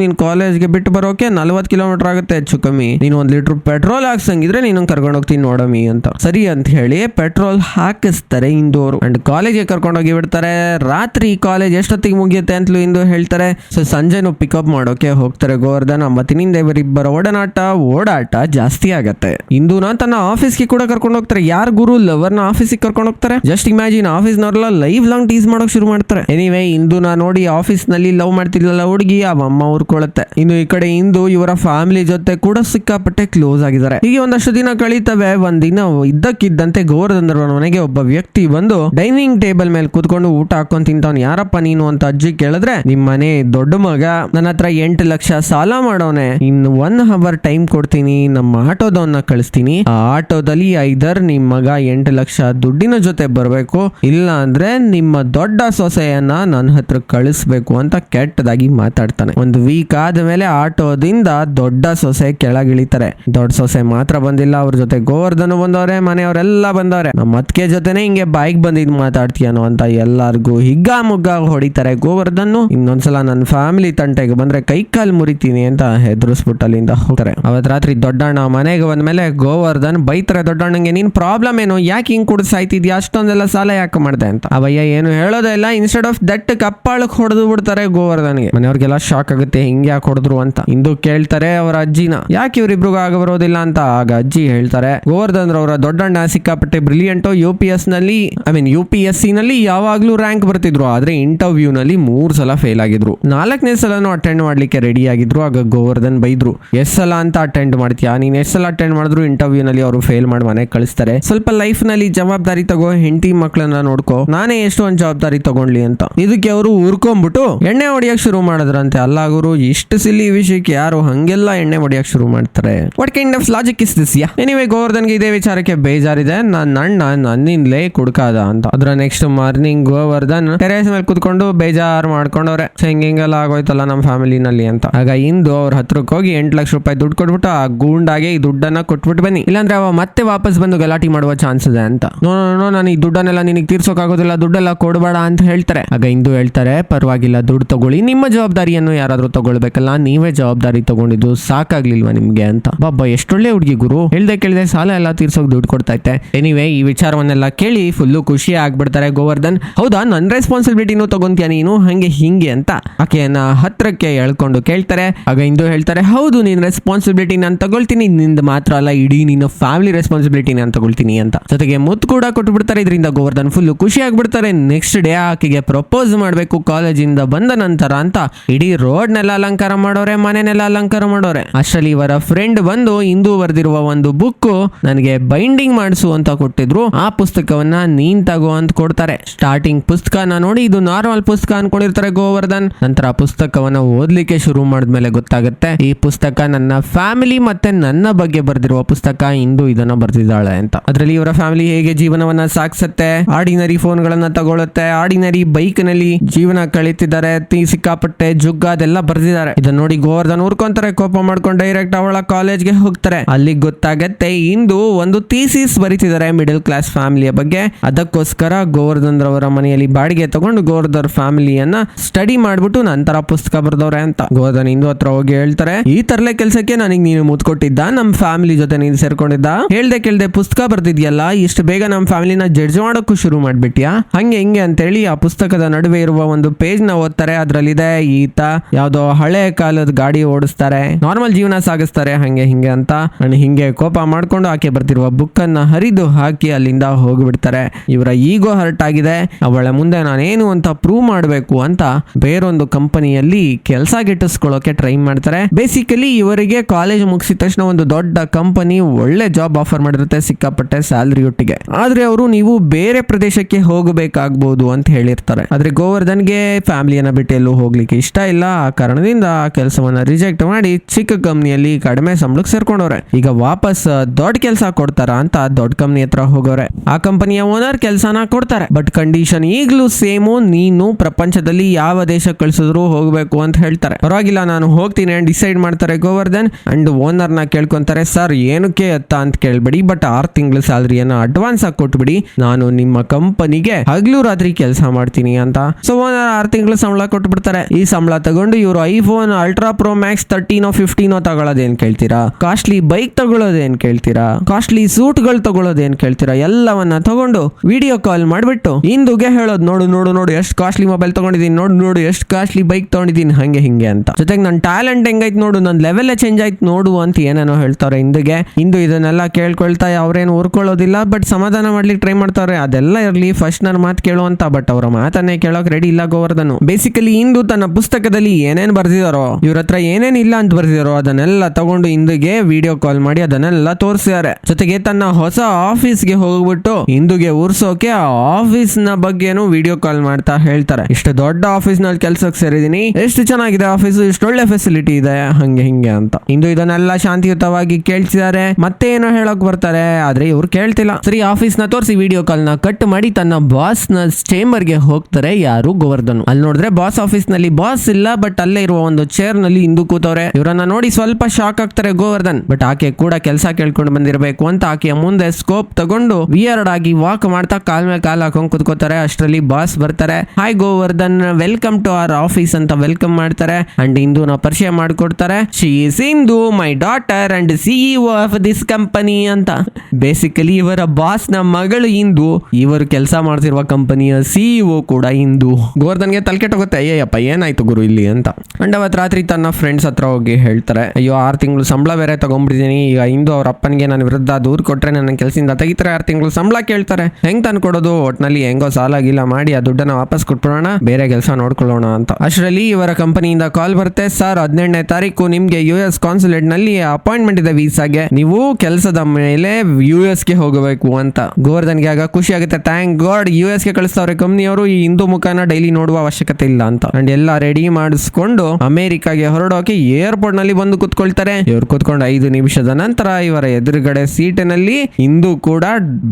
ನೀನ್ ಕಾಲೇಜ್ಗೆ ಬಿಟ್ಟು ಬರೋಕೆ ನಲ್ವತ್ತು ಕಿಲೋಮೀಟರ್ ಆಗುತ್ತೆ ಹೆಚ್ಚು ಕಮ್ಮಿ. ನೀನು ಒಂದ್ ಲೀಟರ್ ಪೆಟ್ರೋಲ್ ಹಾಕ್ಸಂಗಿದ್ರೆ ನೀನು ಕರ್ಕೊಂಡು ಹೋಗ್ತೀನಿ ನೋಡಮಿ ಅಂತ. ಸರಿ ಅಂತ ಹೇಳಿ ಪೆಟ್ರೋಲ್ ಹಾಕಿಸ್ತಾರೆ ಇಂದೋರು. ಅಂಡ್ ಕಾಲೇಜ್ಗೆ ಕರ್ಕೊಂಡು ಹೋಗಿ ಬಿಡ್ತಾರೆ. ರಾತ್ರಿ ಕಾಲೇಜ್ ಎಷ್ಟೊತ್ತಿಗೆ ಮುಗಿಯುತ್ತೆ ಅಂತಲೂ ಇಂದು ಹೇಳ್ತಾರೆ. ಸೊ ಸಂಜೆನು ಪಿಕಪ್ ಮಾಡೋಕೆ ಹೋಗ್ತಾರೆ ಗೋವರ್ಧನ್. ಮತ್ತಿನಿಂದ ಇವರಿಬ್ಬರ ಒಡನಾಟ ಓಡಾಟ ಜಾಸ್ತಿ ಆಗತ್ತೆ. ಇಂದುನ ತನ್ನ ಆಫೀಸ್ಗೆ ಕೂಡ ಕರ್ಕೊಂಡು ಹೋಗ್ತಾರೆ. ಯಾರ್ ಗುರು ಲವರ್ನ ಆಫೀಸಿಗೆ ಕರ್ಕೊಂಡು ಹೋಗ್ತಾರೆ? ಜಸ್ಟ್ ಇಮ್ಯಾಜಿನ್ ಆಫೀಸ್ನವ್ರೆಲ್ಲ ಲೈವ್ ಲಾಂಗ್ ಟೀಸ್ ಮಾಡೋಕೆ ಶುರು ಮಾಡ್ತಾರೆ. ಎನಿವೇ ಇಂದುನ ನೋಡಿ ಆಫೀಸ್ನಲ್ಲಿ ಲವ್ ಮಾಡ್ತಿದ್ಲಲ್ಲ ಹುಡುಗಿ. ಅವ ಅಮ್ಮ ಊರ್ಕೊಳ್ಳುತ್ತೆ ಇನ್ನು ಈ ಕಡೆ ಇಂದು ಇವರ ಫ್ಯಾಮಿಲಿ ಜೊತೆ ಕೂಡ ಸಿಕ್ಕಾಪಟ್ಟೆ ಕ್ಲೋಸ್ ಆಗಿದ್ದಾರೆ. ಹೀಗೆ ಒಂದಷ್ಟು ದಿನ ಕಳೀತವೆ, ಒಂದಿನ ಇದ್ದಕ್ಕಿದ್ದಂತೆ ಗೋವರ್ಧನರ ಮನೆಗೆ ಒಬ್ಬ ವ್ಯಕ್ತಿ ಬಂದು ಡೈನಿಂಗ್ ಟೇಬಲ್ ಮೇಲೆ ಕೂತ್ಕೊಂಡು ಊಟ ಹಾಕೊಂಡ್ ತಿಂತವ್ನು. ಯಾರಪ್ಪ ನೀನು ಅಂತ ಅಜ್ಜಿ ಕೇಳಿದ್ರೆ ನಿಮ್ ಮನೆ ದೊಡ್ಡ ಮಗ, ನನ್ನ ಹತ್ರ ಎಂಟು ಲಕ್ಷ ಸಾಲ ಮಾಡೋನೆ. ಇನ್ನು ಒನ್ ಅವರ್ ಟೈಮ್ ಕೊಡ್ತೀನಿ, ನಮ್ಮ ಆಟೋದವನ್ನ ಕಳಿಸ್ತೀನಿ. ಆ ಆಟೋದಲ್ಲಿ ಐದರ್ ನಿಮ್ ಮಗ ಎಂಟು ಲಕ್ಷ ದುಡ್ಡಿನ ಜೊತೆ ಬರಬೇಕು. ಇಲ್ಲ ಅಂದ್ರೆ ನಿಮ್ಮ ದೊಡ್ಡ ಸೊಸೆಯನ್ನ ನನ್ನ ಹತ್ರ ಕಳಿಸ್ಬೇಕು ಅಂತ ಕೆಟ್ಟದಾಗಿ ಮಾತಾಡ್ತಾನೆ. ಒಂದು ವೀಕ್ ಆದ್ಮೇಲೆ ಆಟೋದಿಂದ ದೊಡ್ಡ ಸೊಸೆ ಕೆಳಗಿಳಿತಾರೆ. ದೊಡ್ಡ ಸೊಸೆ ಮಾತ್ರ ಬಂದಿಲ್ಲ, ಅವ್ರ ಜೊತೆ ಗೋವರ್ಧನ ಬಂದವ್ರೆ, ಮನೆಯವರೆಲ್ಲ ಬಂದವ್ರೆ. ನಮ್ಮ ಅತ್ತಿಗೆ ಜೊತೆನೆ ಹಿಂಗೆ ಬೈಕ್ ಬಂದಿದ್ ಮಾತಾಡ್ತಿಯನೋ ಅಂತ ಎಲ್ಲಾರ್ಗು ಹಿಗ್ಗ ಮುಗ್ಗ ಹೊಡಿತಾರೆ ಗೋವರ್ಧನ್. ಇನ್ನೊಂದ್ಸಲ ನನ್ನ ಫ್ಯಾಮಿಲಿ ತಂಟೆಗೆ ಬಂದ್ರೆ ಕೈ ಕಾಲು ಮುರಿತೀನಿ ಅಂತ ಹೆದರ್ಸ್ಬಿಟ್ಟು ಅಲ್ಲಿಂದ ಹೋಗ್ತಾರೆ. ಅವತ್ ರಾತ್ರಿ ದೊಡ್ಡಣ್ಣ ಮನೆಗೆ ಬಂದ್ಮೇಲೆ ಗೋವರ್ಧನ್ ಬೈತಾರೆ, ದೊಡ್ಡಣ್ಣಂಗೆ ನೀನ್ ಪ್ರಾಬ್ಲಮ್ ಏನು? ಯಾಕೆ ಹಿಂಗ್ ಕುಡ್ ಸಾಯ್ತಿದ್ಯಾ ಅಷ್ಟೊಂದೆಲ್ಲ ಸಾಲ ಯಾಕೆ ಮಾಡ್ದೆ? ಅಂತ. ಅವಯ್ಯ, ಏನು ಹೇಳೋದೇ ಇಲ್ಲ. ಇನ್ಸ್ಟೆಡ್ ಆಫ್ ದಟ್ ಕಪ್ಪಾಳಕ್ ಹೊಡೆದು ಬಿಡ್ತಾರೆ ಗೋವರ್ಧನ್ಗೆ. ಮನೆಯವ್ರಿಗೆಲ್ಲ ಶಾಕ್ ಆಗುತ್ತೆ ಹಿಂಗೆ ಯಾಕೆ ಹೊಡೆದ್ರು? ಅಂತ. ಇಂದು ಕೇಳ್ತಾರೆ ಅವರ ಅಜ್ಜಿನ. ಯಾಕೆ ಇವ್ರಿಬ್ರಿಗೂ ಆಗ ಬರೋದಿಲ್ಲ ಅಂತ ಆಗ ಅಜ್ಜಿ ಹೇಳ್ತಾರೆ. ಗೋವರ್ಧನ್ ರವರ ದೊಡ್ಡಣ್ಣ ಸಿಕ್ಕಾಪಟ್ಟೆ brilliant U P ಎಸ್ನಲ್ಲಿ I mean U P S C ನಲ್ಲಿ ಯಾವಾಗ್ಲೂ ರ್ಯಾಂಕ್ ಬರ್ತಿದ್ರು. ಆದ್ರೆ ಇಂಟರ್ವ್ಯೂ ನಲ್ಲಿ ಮೂರ್ ಸಲ ಫೇಲ್ ಆಗಿದ್ರು. ನಾಲ್ಕನೇ ಸಲನು ಅಟೆಂಡ್ ಮಾಡ್ಲಿಕ್ಕೆ ರೆಡಿ ಆಗಿದ್ರು. ಆಗ ಗೋವರ್ಧನ್ ಬೈದ್ರು ಎಸ್ ಸಲ ಅಂತ ಅಟೆಂಡ್ ಮಾಡ್ತೀಯಾ? ನೀನ್ ಎಸ್ ಸಲ ಅಟೆಂಡ್ ಮಾಡಿದ್ರು ಇಂಟರ್ವ್ಯೂ ನಲ್ಲಿ ಅವರು ಫೇಲ್ ಮಾಡಿ ಮನೆ ಕಳಿಸ್ತಾರೆ. ಸ್ವಲ್ಪ ಲೈಫ್ನಲ್ಲಿ ಜವಾಬ್ದಾರಿ ತಗೋ, ಹೆಂಡತಿ ಮಕ್ಕಳನ್ನ ನೋಡ್ಕೋ. ನಾನೇ ಎಷ್ಟು ಒಂದ್ ಜವಾಬ್ದಾರಿ ತಗೊಂಡ್ಲಿ ಅಂತ. ಇದಕ್ಕೆ ಅವರು ಉರ್ಕೊಂಡ್ಬಿಟ್ಟು ಎಣ್ಣೆ ಹೊಡಿಯಕ್ ಶುರು ಮಾಡಿದ್ರಂತೆ. ಅಲ್ಲ ಗುರು, ಇಷ್ಟು ಸಿಲಿ ವಿಷಯಕ್ಕೆ ಯಾರು ಹಂಗೆಲ್ಲ ಎಣ್ಣೆ ಹೊಡಿಯಕ್ ಶುರು ಮಾಡ್ತಾರೆ. What kind of logic is this yeah anyway ಗೋವರ್ಧನ್ಗೆ ಇದೇ ವಿಚಾರಕ್ಕೆ ಬೇಜಾರಿದೆ. ನನ್ನ ಅಣ್ಣ ನನ್ನಿಂದಲೇ ಕುಡ್ಕಾದ ಅಂತ. ಅದ್ರ ನೆಕ್ಸ್ಟ್ ಮಾರ್ನಿಂಗ್ ಗೋವರ್ಧನ್ ಟೆರೇಸ್ ಮೇಲೆ ಕುತ್ಕೊಂಡು ಬೇಜಾರು ಮಾಡ್ಕೊಂಡವ್ರೆ. ಹಿಂಗೆಲ್ಲ ಆಗೋಯ್ತಲ್ಲ ನಮ್ಮ ಫ್ಯಾಮಿಲಿನಲ್ಲಿ ಅಂತ. ಆಗ ಇಂದು ಅವ್ರ ಹತ್ರಕ್ಕೆ ಹೋಗಿ ಎಂಟು ಲಕ್ಷ ರೂಪಾಯಿ ದುಡ್ಡು ಕೊಟ್ಬಿಟ್ಟು ಆ ಗೂಂಡಾಗೆ ಈ ದುಡ್ಡನ್ನ ಕೊಟ್ಬಿಟ್ಟು ಬನ್ನಿ. ಇಲ್ಲಾಂದ್ರೆ ಅವ ಮತ್ತೆ ವಾಪಸ್ ಬಂದು ಗಲಾಟೆ ಮಾಡುವ ಚಾನ್ಸ್ ಇದೆ ಅಂತ. ನೋ, ನೋ ನಾನು ಈ ದುಡ್ಡನ್ನೆಲ್ಲ ನಿನಗೆ ತೀರ್ಸೋಕ್ಕಾಗೋದಿಲ್ಲ ದುಡ್ಡೆಲ್ಲ ಕೊಡಬೇಡ ಅಂತ ಹೇಳ್ತಾರೆ. ಆಗ ಇಂದು ಹೇಳ್ತಾರೆ ಪರವಾಗಿಲ್ಲ ದುಡ್ಡು ತಗೊಳ್ಳಿ. ನಿಮ್ಮ ಜವಾಬ್ದಾರಿಯನ್ನು ಯಾರಾದರೂ ತಗೊಳ್ಬೇಕಲ್ಲ ನೀವೇ ಜವಾಬ್ದಾರಿ ತಗೊಂಡಿದ್ದು ಸಾಕಾಗ್ಲಿಲ್ವಾ ನಿಮ್ಗೆ ಅಂತ. ಬಾಬಾ, ಎಷ್ಟೊಳ್ಳೆ ಹುಡುಗಿ ಗುರು. ಹೇಳ್ದೆ ಕೇಳಿದೆ ಸಾಲ ಎಲ್ಲ ತೀರ್ಸೋಕ್ ದುಡ್ಡು ಕೊಡ್ತಾ ಇತ್ತೆ ಎನಿವೆ ಈ ವಿಚಾರವನ್ನೆಲ್ಲ ಕೇಳಿ ಫುಲ್ಲು ಖುಷಿ ಆಗ್ಬಿಡ್ತಾರೆ ಗೋವರ್ಧನ್. ಹೌದಾ ನನ್ನ ರೆಸ್ಪಾನ್ಸಿಬಿಲಿಟಿನೂ ತಗೊಂತೀಯ ನೀನು? ಹಂಗೆ ಹಿಂಗೆ ಅಂತ ಆಕೆಯನ್ನ ಹತ್ರಕ್ಕೆ ಎಳ್ಕೊಂಡು ಕೇಳ್ತಾರೆ. ಆಗ ಇಂದು ಹೇಳ್ತಾರೆ, ಹೌದು ನಿನ್ನ ರೆಸ್ಪಾನ್ಸಿಬಿಲಿಟಿ ನಾನು ತಗೊಳ್ತೀನಿ. ನಿಂದ ಮಾತ್ರ ಅಲ್ಲ, ಇಡೀ ನಿನ್ನ ಫ್ಯಾಮಿಲಿ ರೆಸ್ಪಾನ್ಸಿಬಿಲಿಟಿ ನಾನು ತಗೊಳ್ತೀನಿ ಅಂತ. ಜೊತೆಗೆ ಮುತ್ತು ಕೂಡ ಕೊಟ್ಬಿಡ್ತಾರೆ ಇದರಿಂದ ಗೋವರ್ಧನ್ ಫುಲ್ ಖುಷಿ ಆಗ್ಬಿಡ್ತಾರೆ. ನೆಕ್ಸ್ಟ್ ಡೇ ಆಕೆಗೆ ಪ್ರಪೋಸ್ ಮಾಡಬೇಕು ಕಾಲೇಜಿಂದ ಬಂದ ನಂತರ ಅಂತ ಇಡೀ ರೋಡ್ನೆಲ್ಲ ಅಲಂಕಾರ ಮಾಡೋರೆ, ಮನೆನೆಲ್ಲ ಅಲಂಕಾರ ಮಾಡೋರೆ. ಅಷ್ಟರಲ್ಲಿ ಇವರ ಫ್ರೆಂಡ್ ಬಂದು ಇಂದು ಬರೆದಿರುವ ಒಂದು ಬುಕ್ ನನಗೆ ಬೈಂಡಿಂಗ್ ಮಾಡಿಸು ಅಂತ ಕೊಟ್ಟಿದ್ರು. ಆ ಪುಸ್ತಕವನ್ನ ನೀನ್ ತಗೋ ಅಂತ ಕೊಡ್ತಾರೆ. ಸ್ಟಾರ್ಟಿಂಗ್ ಪುಸ್ತಕನ ನೋಡಿ, ಇದು ನಾರ್ಮಲ್ ಪುಸ್ತಕ ಅನ್ಕೊಂಡಿರ್ತಾರೆ ಗೋವರ್ಧನ್. ನಂತರ ಪುಸ್ತಕವನ್ನ ಓದ್ಲಿಕ್ಕೆ ಶುರು ಮಾಡಿದ್ಮೇಲೆ ಗೊತ್ತಾಗುತ್ತೆ. ಈ ಪುಸ್ತಕ ನನ್ನ ಫ್ಯಾಮಿಲಿ ಮತ್ತೆ ನನ್ನ ಬಗ್ಗೆ ಬರೆದಿರುವ ಪುಸ್ತಕ, ಇಂದು ಇದನ್ನ ಬರ್ದಿದ್ದಾಳೆ ಅಂತ. ಅದರಲ್ಲಿ ಇವರ ಫ್ಯಾಮಿಲಿ ಹೇಗೆ ಜೀವನವನ್ನ ಸಾಗಿಸುತ್ತೆ? ಆರ್ಡಿನರಿ ಫೋನ್ಗಳನ್ನ ತಗೊಳುತ್ತೆ. ಆರ್ಡಿನರಿ ಬೈಕ್ನಲ್ಲಿ ಜೀವನ ಕಳೀತಿದ್ದಾರೆ. ಸಿಕ್ಕಾಪಟ್ಟೆ ಜುಗ್ಗ ಅದೆಲ್ಲ ಬರ್ದಿದ್ದಾರೆ. ಇದನ್ನ ನೋಡಿ ಗೋವರ್ಧನ್ ಉರ್ಕೊಂತಾರೆ ಕೋಪ ಮಾಡ್ಕೊಂಡು ಡೈರೆಕ್ಟ್ ಅವಳ ಕಾಲೇಜ್ಗೆ ಹೋಗ್ತಾರೆ. ಅಲ್ಲಿ ಗೊತ್ತಾಗತ್ತೆ, ಇಂದು ಒಂದು ಥೀಸಿಸ್ ಬರೀತಿದ್ದಾರೆ ಮಿಡಲ್ ಕ್ಲಾಸ್ ಫ್ಯಾಮಿಲಿಯ ಬಗ್ಗೆ. ಅದಕ್ಕೋಸ್ಕರ ಗೋವರ್ಧನ್ ರವರ ಮನೆಯಲ್ಲಿ ಬಾಡಿಗೆ ತಗೊಂಡು ಗೋವರ್ಧರ್ ಫ್ಯಾಮಿಲಿಯನ್ನ ಸ್ಟಡಿ ಮಾಡ್ಬಿಟ್ಟು ನಂತರ ಪುಸ್ತಕ ಬರ್ದವ್ರೆ ಅಂತ. ಗೋವರ್ಧನ್ ಇಂದು ಹತ್ರ ಹೋಗಿ ಹೇಳ್ತಾರೆ, ಈ ತರಲೆ ಕೆಲಸಕ್ಕೆ ನನಗೆ ನೀನು ಮುತ್ಕೊಟ್ಟಿದ್ದ ನಮ್ ಫ್ಯಾಮಿಲಿ ಜೊತೆ ನೀನು ಸೇರ್ಕೊಂಡಿದ್ದ? ಹೇಳ್ದೆ ಕೇಳ್ದೆ ಪುಸ್ತಕ ಬರ್ದಿದ್ಯಲ್ಲ, ಇಷ್ಟು ಬೇಗ ನಮ್ಮ ಫ್ಯಾಮಿಲಿನ ಜಡ್ಜ್ ಮಾಡೋಕ್ಕೂ ಶುರು ಮಾಡ್ಬಿಟ್ಯಾ? ಹಂಗೆ ಹಿಂಗೆ ಅಂತೇಳಿ ಆ ಪುಸ್ತಕದ ನಡುವೆ ಇರುವ ಒಂದು ಪೇಜ್ನ ಓದ್ತಾರೆ, ಅದ್ರಲ್ಲಿದೆ ಈತ. ಯಾವ್ದೋ ಹಳೆ ಕಾಲದ ಗಾಡಿ ಓಡಿಸ್ತಾರೆ. ನಾರ್ಮಲ್ ಜೀವನ ಸಾಗಿಸ್ತಾರೆ ಹಂಗೆ. ಹಿಂಗೆ ಅಂತ. ನಾನು ಹಿಂಗೆ ಕೋಪ ಮಾಡ್ಕೊಂಡು ಆಕೆ ಬರ್ತಿರುವ ಬುಕ್ ಹರಿದು ಹಾಕಿ ಅಲ್ಲಿಂದ ಹೋಗಿಬಿಡ್ತಾರೆ. ಇವರ ಈಗೋ ಹರ್ಟ್ ಆಗಿದೆ ಅವಳ ಮುಂದೆ ನಾನೇನು ಅಂತ ಪ್ರೂವ್ ಮಾಡಬೇಕು ಅಂತ ಬೇರೊಂದು ಕಂಪನಿಯಲ್ಲಿ ಕೆಲಸ ಗಿಟ್ಟಿಸ್ಕೊಳ್ಳೋಕೆ ಟ್ರೈ ಮಾಡ್ತಾರೆ. ಬೇಸಿಕಲಿ ಇವರಿಗೆ ಕಾಲೇಜ್ ಮುಗಿಸಿದ ತಕ್ಷಣ ಒಂದು ದೊಡ್ಡ ಕಂಪನಿ ಒಳ್ಳೆ ಜಾಬ್ ಆಫರ್ ಮಾಡಿರುತ್ತೆ ಸಿಕ್ಕಾಪಟ್ಟೆ ಸ್ಯಾಲರಿ ಒಟ್ಟಿಗೆ. ಆದ್ರೆ ಅವರು ನೀವು ಬೇರೆ ಪ್ರದೇಶಕ್ಕೆ ಹೋಗಬೇಕಾಗ್ಬೋದು ಅಂತ ಹೇಳಿರ್ತಾರೆ. ಆದ್ರೆ ಗೋವರ್ಧನ್ಗೆ ಫ್ಯಾಮಿಲಿಯನ್ನ ಬಿಟ್ಟು ಎಲ್ಲೂ ಹೋಗ್ಲಿಕ್ಕೆ ಇಷ್ಟ ಇಲ್ಲ. ಆ ಕಾರಣದಿಂದ ಆ ಕೆಲಸವನ್ನ ರಿಜೆಕ್ಟ್ ಮಾಡಿ ಚಿಕ್ಕ ಕಂಪ್ನಿಯಲ್ಲಿ ಕಡಿಮೆ ಸಂಬಳಕ್ಕೆ ಸೇರ್ಕೊಂಡವ್ರೆ. ಈಗ ವಾಪಸ್ ದೊಡ್ಡ ಕೆಲಸ ಕೊಡ್ತಾರ ಅಂತ ದೊಡ್ಡ ಕಂಪ್ನಿ ಹತ್ರ ಹೋಗೋರೆ ಆ ಕಂಪನಿಯ ಓನರ್ ಕೆಲಸನ ಕೊಡ್ತಾರೆ. ಬಟ್ ಕಂಡೀಷನ್ ಈಗಲೂ ಸೇಮು ನೀನು ಪ್ರಪಂಚದಲ್ಲಿ ಯಾವ ದೇಶ ಕಳಿಸಿದ್ರು ಹೋಗ್ಬೇಕು ಅಂತ ಹೇಳ್ತಾರೆ. ಪರವಾಗಿಲ್ಲ, ನಾನು ಹೋಗ್ತೀನಿ ಅಂಡ್ ಡಿಸೈಡ್ ಮಾಡ್ತಾರೆ ಗೋವರ್ಧನ್. ಅಂಡ್ ಓನರ್ನ ಕೇಳ್ಕೊಂತಾರೆ, ಸರ್, ಏನಕ್ಕೆ ಎತ್ತ ಅಂತ ಕೇಳ್ಬೇಡಿ. ಬಟ್ ಆರ್ ತಿಂಗಳ ಸ್ಯಾಲರಿಯನ್ನ ಅಡ್ವಾನ್ಸ್ ಆಗಿ ಕೊಟ್ಬಿಡಿ. ನಾನು ನಿಮ್ಮ ಕಂಪನಿಗೆ ಹಗಲು ರಾತ್ರಿ ಕೆಲಸ ಮಾಡ್ತೀನಿ ಅಂತ. ಸೊ ಓನರ್ ಆರ್ ತಿಂಗಳ ಸಂಬಳ ಕೊಟ್ಬಿಡ್ತಾರೆ. ಈ ಸಂಬಳ ತಗೊಂಡು ಇವರು ಐಫೋನ್ ಅಲ್ಟ್ರಾ ಪ್ರೊ ಮ್ಯಾಕ್ಸ್ ತರ್ಟೀನೋ ಫಿಫ್ಟೀನೋ ತಗೊಳ್ಳೋದೇನ್ ಕೇಳ್ತೀರಾ? ಕಾಸ್ಟ್ಲಿ ಬೈಕ್ ತಗೊಳ್ಳೋದೇನ್ ಕೇಳ್ತೀರಾ? ಕಾಸ್ಟ್ಲಿ ಸೂಟ್ಗಳು ತಗೊಳ್ಳೋದೇನ್ ಕೇಳ್ತೀರಾ? ಎಲ್ಲವನ್ನ ತಗೊಂಡು ವಿಡಿಯೋ ಕಾಲ್ ಮಾಡ್ಬಿಟ್ಟು ಇಂದುಗೆ ಹೇಳೋದು ನೋಡು ನೋಡು ನೋಡು, ಎಷ್ಟು ಕಾಸ್ಟ್ಲಿ ಮೊಬೈಲ್ ತಗೊಂಡಿದ್ದೀನಿ ನೋಡು ನೋಡು, ಎಷ್ಟು ಕಾಸ್ಟ್ಲಿ ಬೈಕ್ ತಗೊಂಡಿದ್ದೀನಿ ಹಂಗೆ, ಹಿಂಗೆ ಅಂತ. ಜೊತೆಗೆ ನನ್ನ ಟ್ಯಾಲೆಂಟ್ ಹೆಂಗೈತೆ ನೋಡು ನನ್ನ ಲೆವೆಲ್ ಚೇಂಜ್ ಆಯ್ತು ನೋಡು ಅಂತ ಏನೇನೋ ಹೇಳ್ತಾರೆ ಇಂದುಗೆ. ಇಂದು ಇದನ್ನೆಲ್ಲ ಕೇಳ್ಕೊಳ್ತಾ ಅವ್ರೇನು ಊರ್ಕೊಳ್ಳೋದಿಲ್ಲ, ಬಟ್ ಸಮಾಧಾನ ಮಾಡ್ಲಿಕ್ಕೆ ಟ್ರೈ ಮಾಡ್ತಾರೆ. ಅದೆಲ್ಲ ಇರಲಿ ಫಸ್ಟ್ ನನ್ನ ಮಾತು ಕೇಳು ಅಂತ ಬಟ್ ಅವರ ಮಾತನ್ನೇ ಕೇಳೋಕೆ ರೆಡಿ ಇಲ್ಲ ಗೋವರ್ಧನು. ಬೇಸಿಕಲಿ ಇಂದು ತನ್ನ ಪುಸ್ತಕದಲ್ಲಿ ಏನೇನು ಬರ್ದಿದಾರೋ, ಇವ್ರ ಹತ್ರ ಏನೇನ್ ಇಲ್ಲ ಅಂತ ಬರ್ದಿದಾರೋ, ಅದನ್ನೆಲ್ಲ ತಗೊಂಡು ಇಂದುಗೆ ವಿಡಿಯೋ ಕಾಲ್ ಮಾಡಿ ಅದನ್ನೆಲ್ಲ ತೋರಿಸಿದ್ದಾರೆ ಜೊತೆಗೆ ತನ್ನ ಹೊಸ ಆಫೀಸ್ಗೆ ಹೋಗ್ಬಿಟ್ಟು ಹಿಂದುಗೆ ಉರ್ಸೋಕೆ ಆ ಆಫೀಸ್ನ ಬಗ್ಗೆನು ವಿಡಿಯೋ ಕಾಲ್ ಮಾಡ್ತಾ ಹೇಳ್ತಾರೆ. ಇಷ್ಟು ದೊಡ್ಡ ಆಫೀಸ್ನಲ್ಲಿ ಕೆಲ್ಸಕ್ಕೆ ಸೇರಿದೀನಿ ಎಷ್ಟು ಚೆನ್ನಾಗಿದೆ ಆಫೀಸ್ ಇಷ್ಟೊಳ್ಳೆ ಫೆಸಿಲಿಟಿ ಇದೆ. ಹಂಗೆ ಹಿಂಗೆ ಅಂತ. ಇಂದು ಇದನ್ನೆಲ್ಲ ಶಾಂತಿಯುತವಾಗಿ ಕೇಳ್ತಿದ್ದಾರೆ ಮತ್ತೆ ಏನೋ ಹೇಳಕ್ ಬರ್ತಾರೆ. ಆದ್ರೆ ಇವ್ರು ಕೇಳ್ತಿಲ್ಲ. ಸರಿ ಆಫೀಸ್ನ ತೋರಿಸಿ ವಿಡಿಯೋ ಕಾಲ್ನ ಕಟ್ ಮಾಡಿ ತನ್ನ ಬಾಸ್ನ ಚೇಂಬರ್ಗೆ ಹೋಗ್ತಾರೆ ಯಾರು? ಗೋವರ್ಧನ್. ಅಲ್ಲಿ ನೋಡಿದ್ರೆ ಬಾಸ್ ಆಫೀಸ್ನಲ್ಲಿ ಬಾಸ್ ಇಲ್ಲ ಬಟ್ ಅಲ್ಲೇ ಇರುವ ಒಂದು ಚೇರ್ನಲ್ಲಿ ಇಂದು ಕೂತವ್ರೆ. ಇವರನ್ನ ನೋಡಿ ಸ್ವಲ್ಪ ಶಾಕ್ ಆಗ್ತಾರೆ. ಗೋವರ್ಧನ್ ಬಟ್ ಆಕೆ ಕೂಡ ಕೆಲಸ ಕೇಳ್ಕೊಂಡು ಬಂದಿರಬೇಕು ಅಂತ ಆಕೆಯ ಮುಂದೆ ಸ್ಕೋಪ್ ತಗೊಂಡು ವಿಯರ್ಡ್ ಆಗಿ ವಾಕ್ ಮಾಡ್ತಾ ಕಾಲ್ ಮೇಲೆ ಕಾಲ್ ಹಾಕೊಂಡ್ ಕುತ್ಕೋತಾರೆ. ಅಷ್ಟರಲ್ಲಿ ಬಾಸ್ ಬರ್ತಾರೆ. Hi Govardhan welcome to our office ಅಂತ ವೆಲ್ಕಮ್ ಮಾಡ್ತಾರೆ. ಅಂಡ್ ಇಂದುನ ಪರಿಚಯ ಮಾಡಿಕೊಡ್ತಾರೆ. She is Indu my daughter and CEO of this company ಅಂತ. ಬೇಸಿಕಲಿ ಇವರ ಬಾಸ್ನ ಮಗಳು ಇಂದು. ಇವರು ಕೆಲಸ ಮಾಡ್ತಿರುವ ಕಂಪನಿಯ ಸಿಇಒ ಕೂಡ ಇಂದು. ಗೋವರ್ಧನ್ಗೆ ತಲೆಕೆಟ್ಟೋಗುತ್ತೆ. ಅಯ್ಯಪ್ಪ ಏನಾಯ್ತು ಗುರು ಇಲ್ಲಿ? ಅಂತ. ಅಂಡ್ ಅವತ್ ರಾತ್ರಿ ತನ್ನ ಫ್ರೆಂಡ್ಸ್ ಹತ್ರ ಹೋಗಿ ಹೇಳ್ತಾರೆ. ಅಯ್ಯೋ, ಆರು ತಿಂಗಳು ಸಂಬಳ ಬೇರೆ ತಗೊಂಡ್ಬಿಟ್ಟಿದ್ದೀನಿ ಈಗ ಇಂದು ಅವ್ರ ಅಪ್ಪನಿಗೆ ನಾನು ವಿರುದ್ಧ ದೂರ್ ಕೊಟ್ರೆ ನನ್ನ ಕೆಲಸದಿಂದ ತೆಗಿತಾರೆ. ಆರು ತಿಂಗಳು ಸಂಬಳ ಕೇಳ್ತಾರೆ. ಹೆಂಗ್ ತಂದು ಕೊಡೋದು? ಒಟ್ನಲ್ಲಿ ಹೆಂಗೋ ಸಾಲ ಗೀಲ ಮಾಡಿ ಆ ದುಡ್ಡನ್ನ ವಾಪಸ್ ಕೊಟ್ಬಿಡೋಣ. ಬೇರೆ ಕೆಲಸ ನೋಡ್ಕೊಳ್ಳೋಣ ಅಂತ. ಅಷ್ಟರಲ್ಲಿ ಇವರ ಕಂಪನಿಯಿಂದ ಕಾಲ್ ಬರುತ್ತೆ. ಸರ್, ಹದಿನೆಂಟನೇ ತಾರೀಕು ನಿಮ್ಗೆ ಯು ಎಸ್ ಕಾನ್ಸುಲೇಟ್ನಲ್ಲಿ ಅಪಾಯಿಂಟ್ಮೆಂಟ್ ಇದೆ ವೀಸಾಗೆ. ನೀವು ಕೆಲಸದ ಮೇಲೆ ಯು ಎಸ್ಗೆ ಹೋಗಬೇಕು ಅಂತ. ಗೋವರ್ಧನ್ಗೆ ಆಗ ಖುಷಿ ಆಗುತ್ತೆ. ಥ್ಯಾಂಕ್ ಗಾಡ್ ಯು ಎಸ್ಗೆ ಕಳಿಸ್ತಾವ್ರೆ ಕಂಪ್ನಿಯವರು. ಈ ಹಿಂದೂ ಮುಖನ ಡೈಲಿ ನೋಡುವ ಅವಶ್ಯಕತೆ ಇಲ್ಲ ಅಂತ. ಅಂಡ್ ಎಲ್ಲ ರೆಡಿ ಮಾಡಿಸ್ಕೊಂಡು ಅಮೆರಿಕಾಗೆ ಹೊರಡೋಕೆ ಏರ್ಪೋರ್ಟ್ನಲ್ಲಿ ಬಂದು ಕುತ್ಕೊಳ್ತಾರೆ. ಇವ್ರು ಕುತ್ಕೊಂಡು ಐದು ನಿಮಿಷದ ನಂತರ ಇವರ ಎದುರುಗಡೆ ಸೀಟಿನಲ್ಲಿ ಇಂದು ಕೂಡ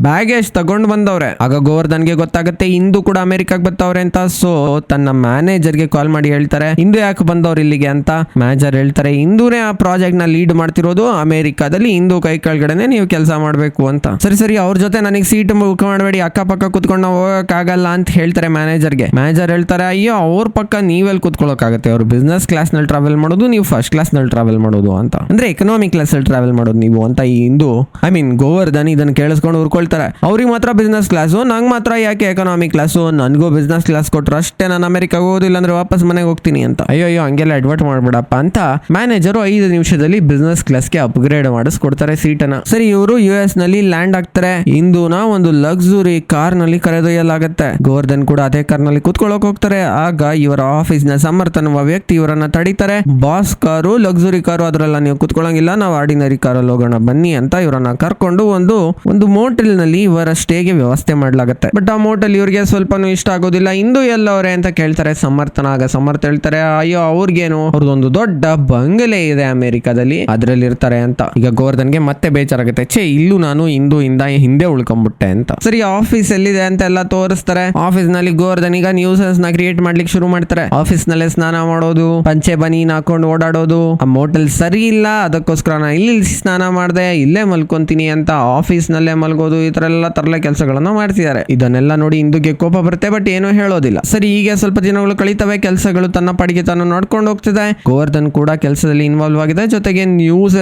ಬ್ಯಾಗೇಜ್ ತಗೊಂಡು ಬಂದವ್ರೆ. ಆಗ ಗೋವರ್ಧನ್ಗೆ ಗೊತ್ತಾಗುತ್ತೆ ಇಂದು ಕೂಡ ಅಮೆರಿಕಾಗ್ ಬರ್ತಾವ್ರೆ ಅಂತ. ಸೊ ತನ್ನ ಮ್ಯಾನೇಜರ್ಗೆ ಕಾಲ್ ಮಾಡಿ ಹೇಳ್ತಾರೆ, ಇಂದು ಯಾಕೆ ಬಂದವ್ರು ಇಲ್ಲಿಗೆ ಅಂತ? ಮ್ಯಾನೇಜರ್ ಹೇಳ್ತಾರೆ, ಇಂದೂನೇ ಆ ಪ್ರಾಜೆಕ್ಟ್ನ ಲೀಡ್ ಮಾಡ್ತಿರೋದು ಅಮೆರಿಕಾದಲ್ಲಿ, ಇಂದು ಕೈ ಕೆಳಗಡೆನೆ ನೀವು ಕೆಲಸ ಮಾಡಬೇಕು ಅಂತ. ಸರಿ ಸರಿ, ಅವ್ರ ಜೊತೆ ನನಗೆ ಸೀಟ್ ಬುಕ್ ಮಾಡಬೇಡಿ, ಅಕ್ಕಪಕ್ಕ ಕುತ್ಕೊಂಡು ನಾವು ಹೋಗಕ್ಕಾಗಲ್ಲ ಅಂತ ಹೇಳ್ತಾರೆ ಮ್ಯಾನೇಜರ್ಗೆ ಮ್ಯಾನೇಜರ್ ಹೇಳ್ತಾರೆ, ಅಯ್ಯೋ, ಅವ್ರ ಪಕ್ಕ ನೀವೆಲ್ಲಿ ಕುತ್ಕೊಳ್ಳೋಕ್ಕಾಗತ್ತೆ ಅವ್ರು ಬಿಸ್ನೆಸ್ ಕ್ಲಾಸ್ನಲ್ಲಿ ಟ್ರಾವೆಲ್ ಮಾಡೋದು, ನೀವು ಫಸ್ಟ್ ಕ್ಲಾಸ್ನಲ್ಲಿ ಟ್ರಾವೆಲ್ ಮಾಡೋದು ಅಂತ. ಅಂದ್ರೆ ಎಕನಾಮಿಕ್ ಕ್ಲಾಸ್ ಅಲ್ಲಿ ಟ್ರಾವೆಲ್ ಮಾಡೋದು ನೀವು ಅಂತ ಈ ಇಂದು ಐ ಮೀನ್ ಗೋವರ್ಧನ್ ಇದನ್ನ ಕೇಳಿಸ್ಕೊಂಡು ಉರ್ಕೊಳ್ತಾರೆ ಅವ್ರಿಗೆ ಮಾತ್ರ ಬಿಸ್ನೆಸ್ ಕ್ಲಾಸು ನಂಗೆ ಮಾತ್ರ ಯಾಕೆ ಎಕನಾಮಿ ಕ್ಲಾಸು ನನಗೂ ಬಿಸ್ನೆಸ್ ಕ್ಲಾಸ್ ಕೊಟ್ರು ಅಷ್ಟೇ ನಾನು ಅಮೆರಿಕಾಗ ಹೋಗೋದಿಲ್ಲ ಅಂದ್ರೆ ವಾಪಸ್ ಮನೆಗೆ ಹೋಗ್ತೀನಿ ಅಂತ. ಅಯ್ಯೋ ಅಯ್ಯೋ, ಹಂಗೆಲ್ಲ ಅಡ್ವರ್ಟ್ ಮಾಡ್ಬಿಡಪ್ಪ ಅಂತ ಮ್ಯಾನೇಜರು ಐದು ನಿಮಿಷದಲ್ಲಿ ಬಿಸ್ನೆಸ್ ಕ್ಲಾಸ್ಗೆ ಅಪ್ಗ್ರೇಡ್ ಮಾಡಿಸ್ಕೊಡ್ತಾರೆ ಸೀಟನ್ನ. ಸರಿ, ಇವರು ಯು ಎಸ್ನಲ್ಲಿ ಲ್ಯಾಂಡ್ ಆಗ್ತಾರೆ ಹಿಂದೂನ ಒಂದು ಲಕ್ಸುರಿ ಕಾರ್ನಲ್ಲಿ ಕರೆದೊಯ್ಯಲಾಗತ್ತೆ. ಗೋವರ್ಧನ್ ಕೂಡ ಅದೇ ಕಾರ್ನಲ್ಲಿ ಕುತ್ಕೊಳ್ಳೋಕೆ ಹೋಗ್ತಾರೆ. ಆಗ ಇವರ ಆಫೀಸ್ನ ಸಮರ್ಥನ ವ್ಯಕ್ತಿ ಇವರನ್ನ ತಡೀತಾರೆ. ಬಾಸ್ ಕಾರು ಲಕ್ಸುರಿ ಕಾರು ಅದರಲ್ಲ ನೀವು ಕುತ್ಕೊಳ್ಳಂಗಿಲ್ಲ ನಾವು ಆರ್ಡಿನರಿ ಕಾರಲ್ಲಿ ಹೋಗೋಣ, ಬನ್ನಿ ಅಂತ ಇವರನ್ನ ಕರ್ಕೊಂಡು ಒಂದು ಒಂದು ಮೋಟೆಲ್ನಲ್ಲಿ ಇವರ ಸ್ಟೇಗೆ ವ್ಯವಸ್ಥೆ ಮಾಡಲಾಗುತ್ತೆ. ಬಟ್ ಆ ಮೋಟೆಲ್ ಇವ್ರಿಗೆ ಸ್ವಲ್ಪನೂ ಇಷ್ಟ ಆಗೋದಿಲ್ಲ. ಇಂದು ಎಲ್ಲವರೇ ಅಂತ ಕೇಳ್ತಾರೆ, ಸಮರ್ಥನ, ಆಗ ಸಮರ್ಥ ಹೇಳ್ತಾರೆ, ಅಯ್ಯೋ, ಅವ್ರಿಗೇನು? ಒಂದು ದೊಡ್ಡ ಬಂಗಲೆ ಇದೆ ಅಮೆರಿಕಾದಲ್ಲಿ ಅದರಲ್ಲಿ ಇರ್ತಾರೆ ಅಂತ. ಈಗ ಗೋವರ್ಧನ್ಗೆ ಮತ್ತೆ ಬೇಜಾರಾಗುತ್ತೆ. ಛೇ, ಇಲ್ಲೂ ನಾನು ಇಂದು ಇಂದ ಹಿಂದೆ ಉಳ್ಕೊಂಡ್ಬಿಟ್ಟೆ ಅಂತ. ಸರಿ, ಆಫೀಸ್ ಎಲ್ಲಿದೆ ಅಂತ ಎಲ್ಲ ತೋರಿಸ್ತಾರೆ. ಆಫೀಸ್ನಲ್ಲಿ ಗೋರ್ಧನ್ ಈಗ ನ್ಯೂಸಸ್ನ ಕ್ರಿಯೇಟ್ ಮಾಡ್ಲಿಕ್ಕೆ ಶುರು ಮಾಡ್ತಾರೆ. ಆಫೀಸ್ ನಲ್ಲೇ ಸ್ನಾನ ಮಾಡೋದು, ಪಂಚೆ ಬನೀನ್ ಹಾಕೊಂಡು ಓಡಾಡೋದು. ಆ ಮೋಟೆಲ್ ಸರಿ ಇಲ್ಲ ಅದಕ್ಕೋಸ್ಕರ ನಾನು ಇಲ್ಲಿ ಸ್ನಾನ ಮಾಡಿದೆ, ಇಲ್ಲೇ ಮಲ್ಕೊಂತೀನಿ ಅಂತ ಆಫೀಸ್ನಲ್ಲೇ ಮಲ್ಗೋದು, ಈ ಥರ ಎಲ್ಲ ತರಲೆ ಕೆಲಸಗಳನ್ನು ಮಾಡ್ತಿದ್ದಾರೆ. ಇದನ್ನೆಲ್ಲ ನೋಡಿ ಇಂದುಗೆ ಕೋಪ ಬರುತ್ತೆ, ಬಟ್ ಏನೂ ಹೇಳೋದಿಲ್ಲ. ಸರಿ ಈಗ ಸ್ವಲ್ಪ ದಿನಗಳು ಕಳೀತವೆ, ಕೆಲಸಗಳು ತನ್ನ ಪಾಡಿಗೆ ತಾನು ನೋಡ್ಕೊಂಡು ಹೋಗ್ತಿದೆ. ಗೋವರ್ಧನ್ ಕೂಡ ಕೆಲಸದಲ್ಲಿ ಇನ್ವಾಲ್ವ್ ಆಗಿದೆ, ಜೊತೆಗೆ ನ್ಯೂಸ್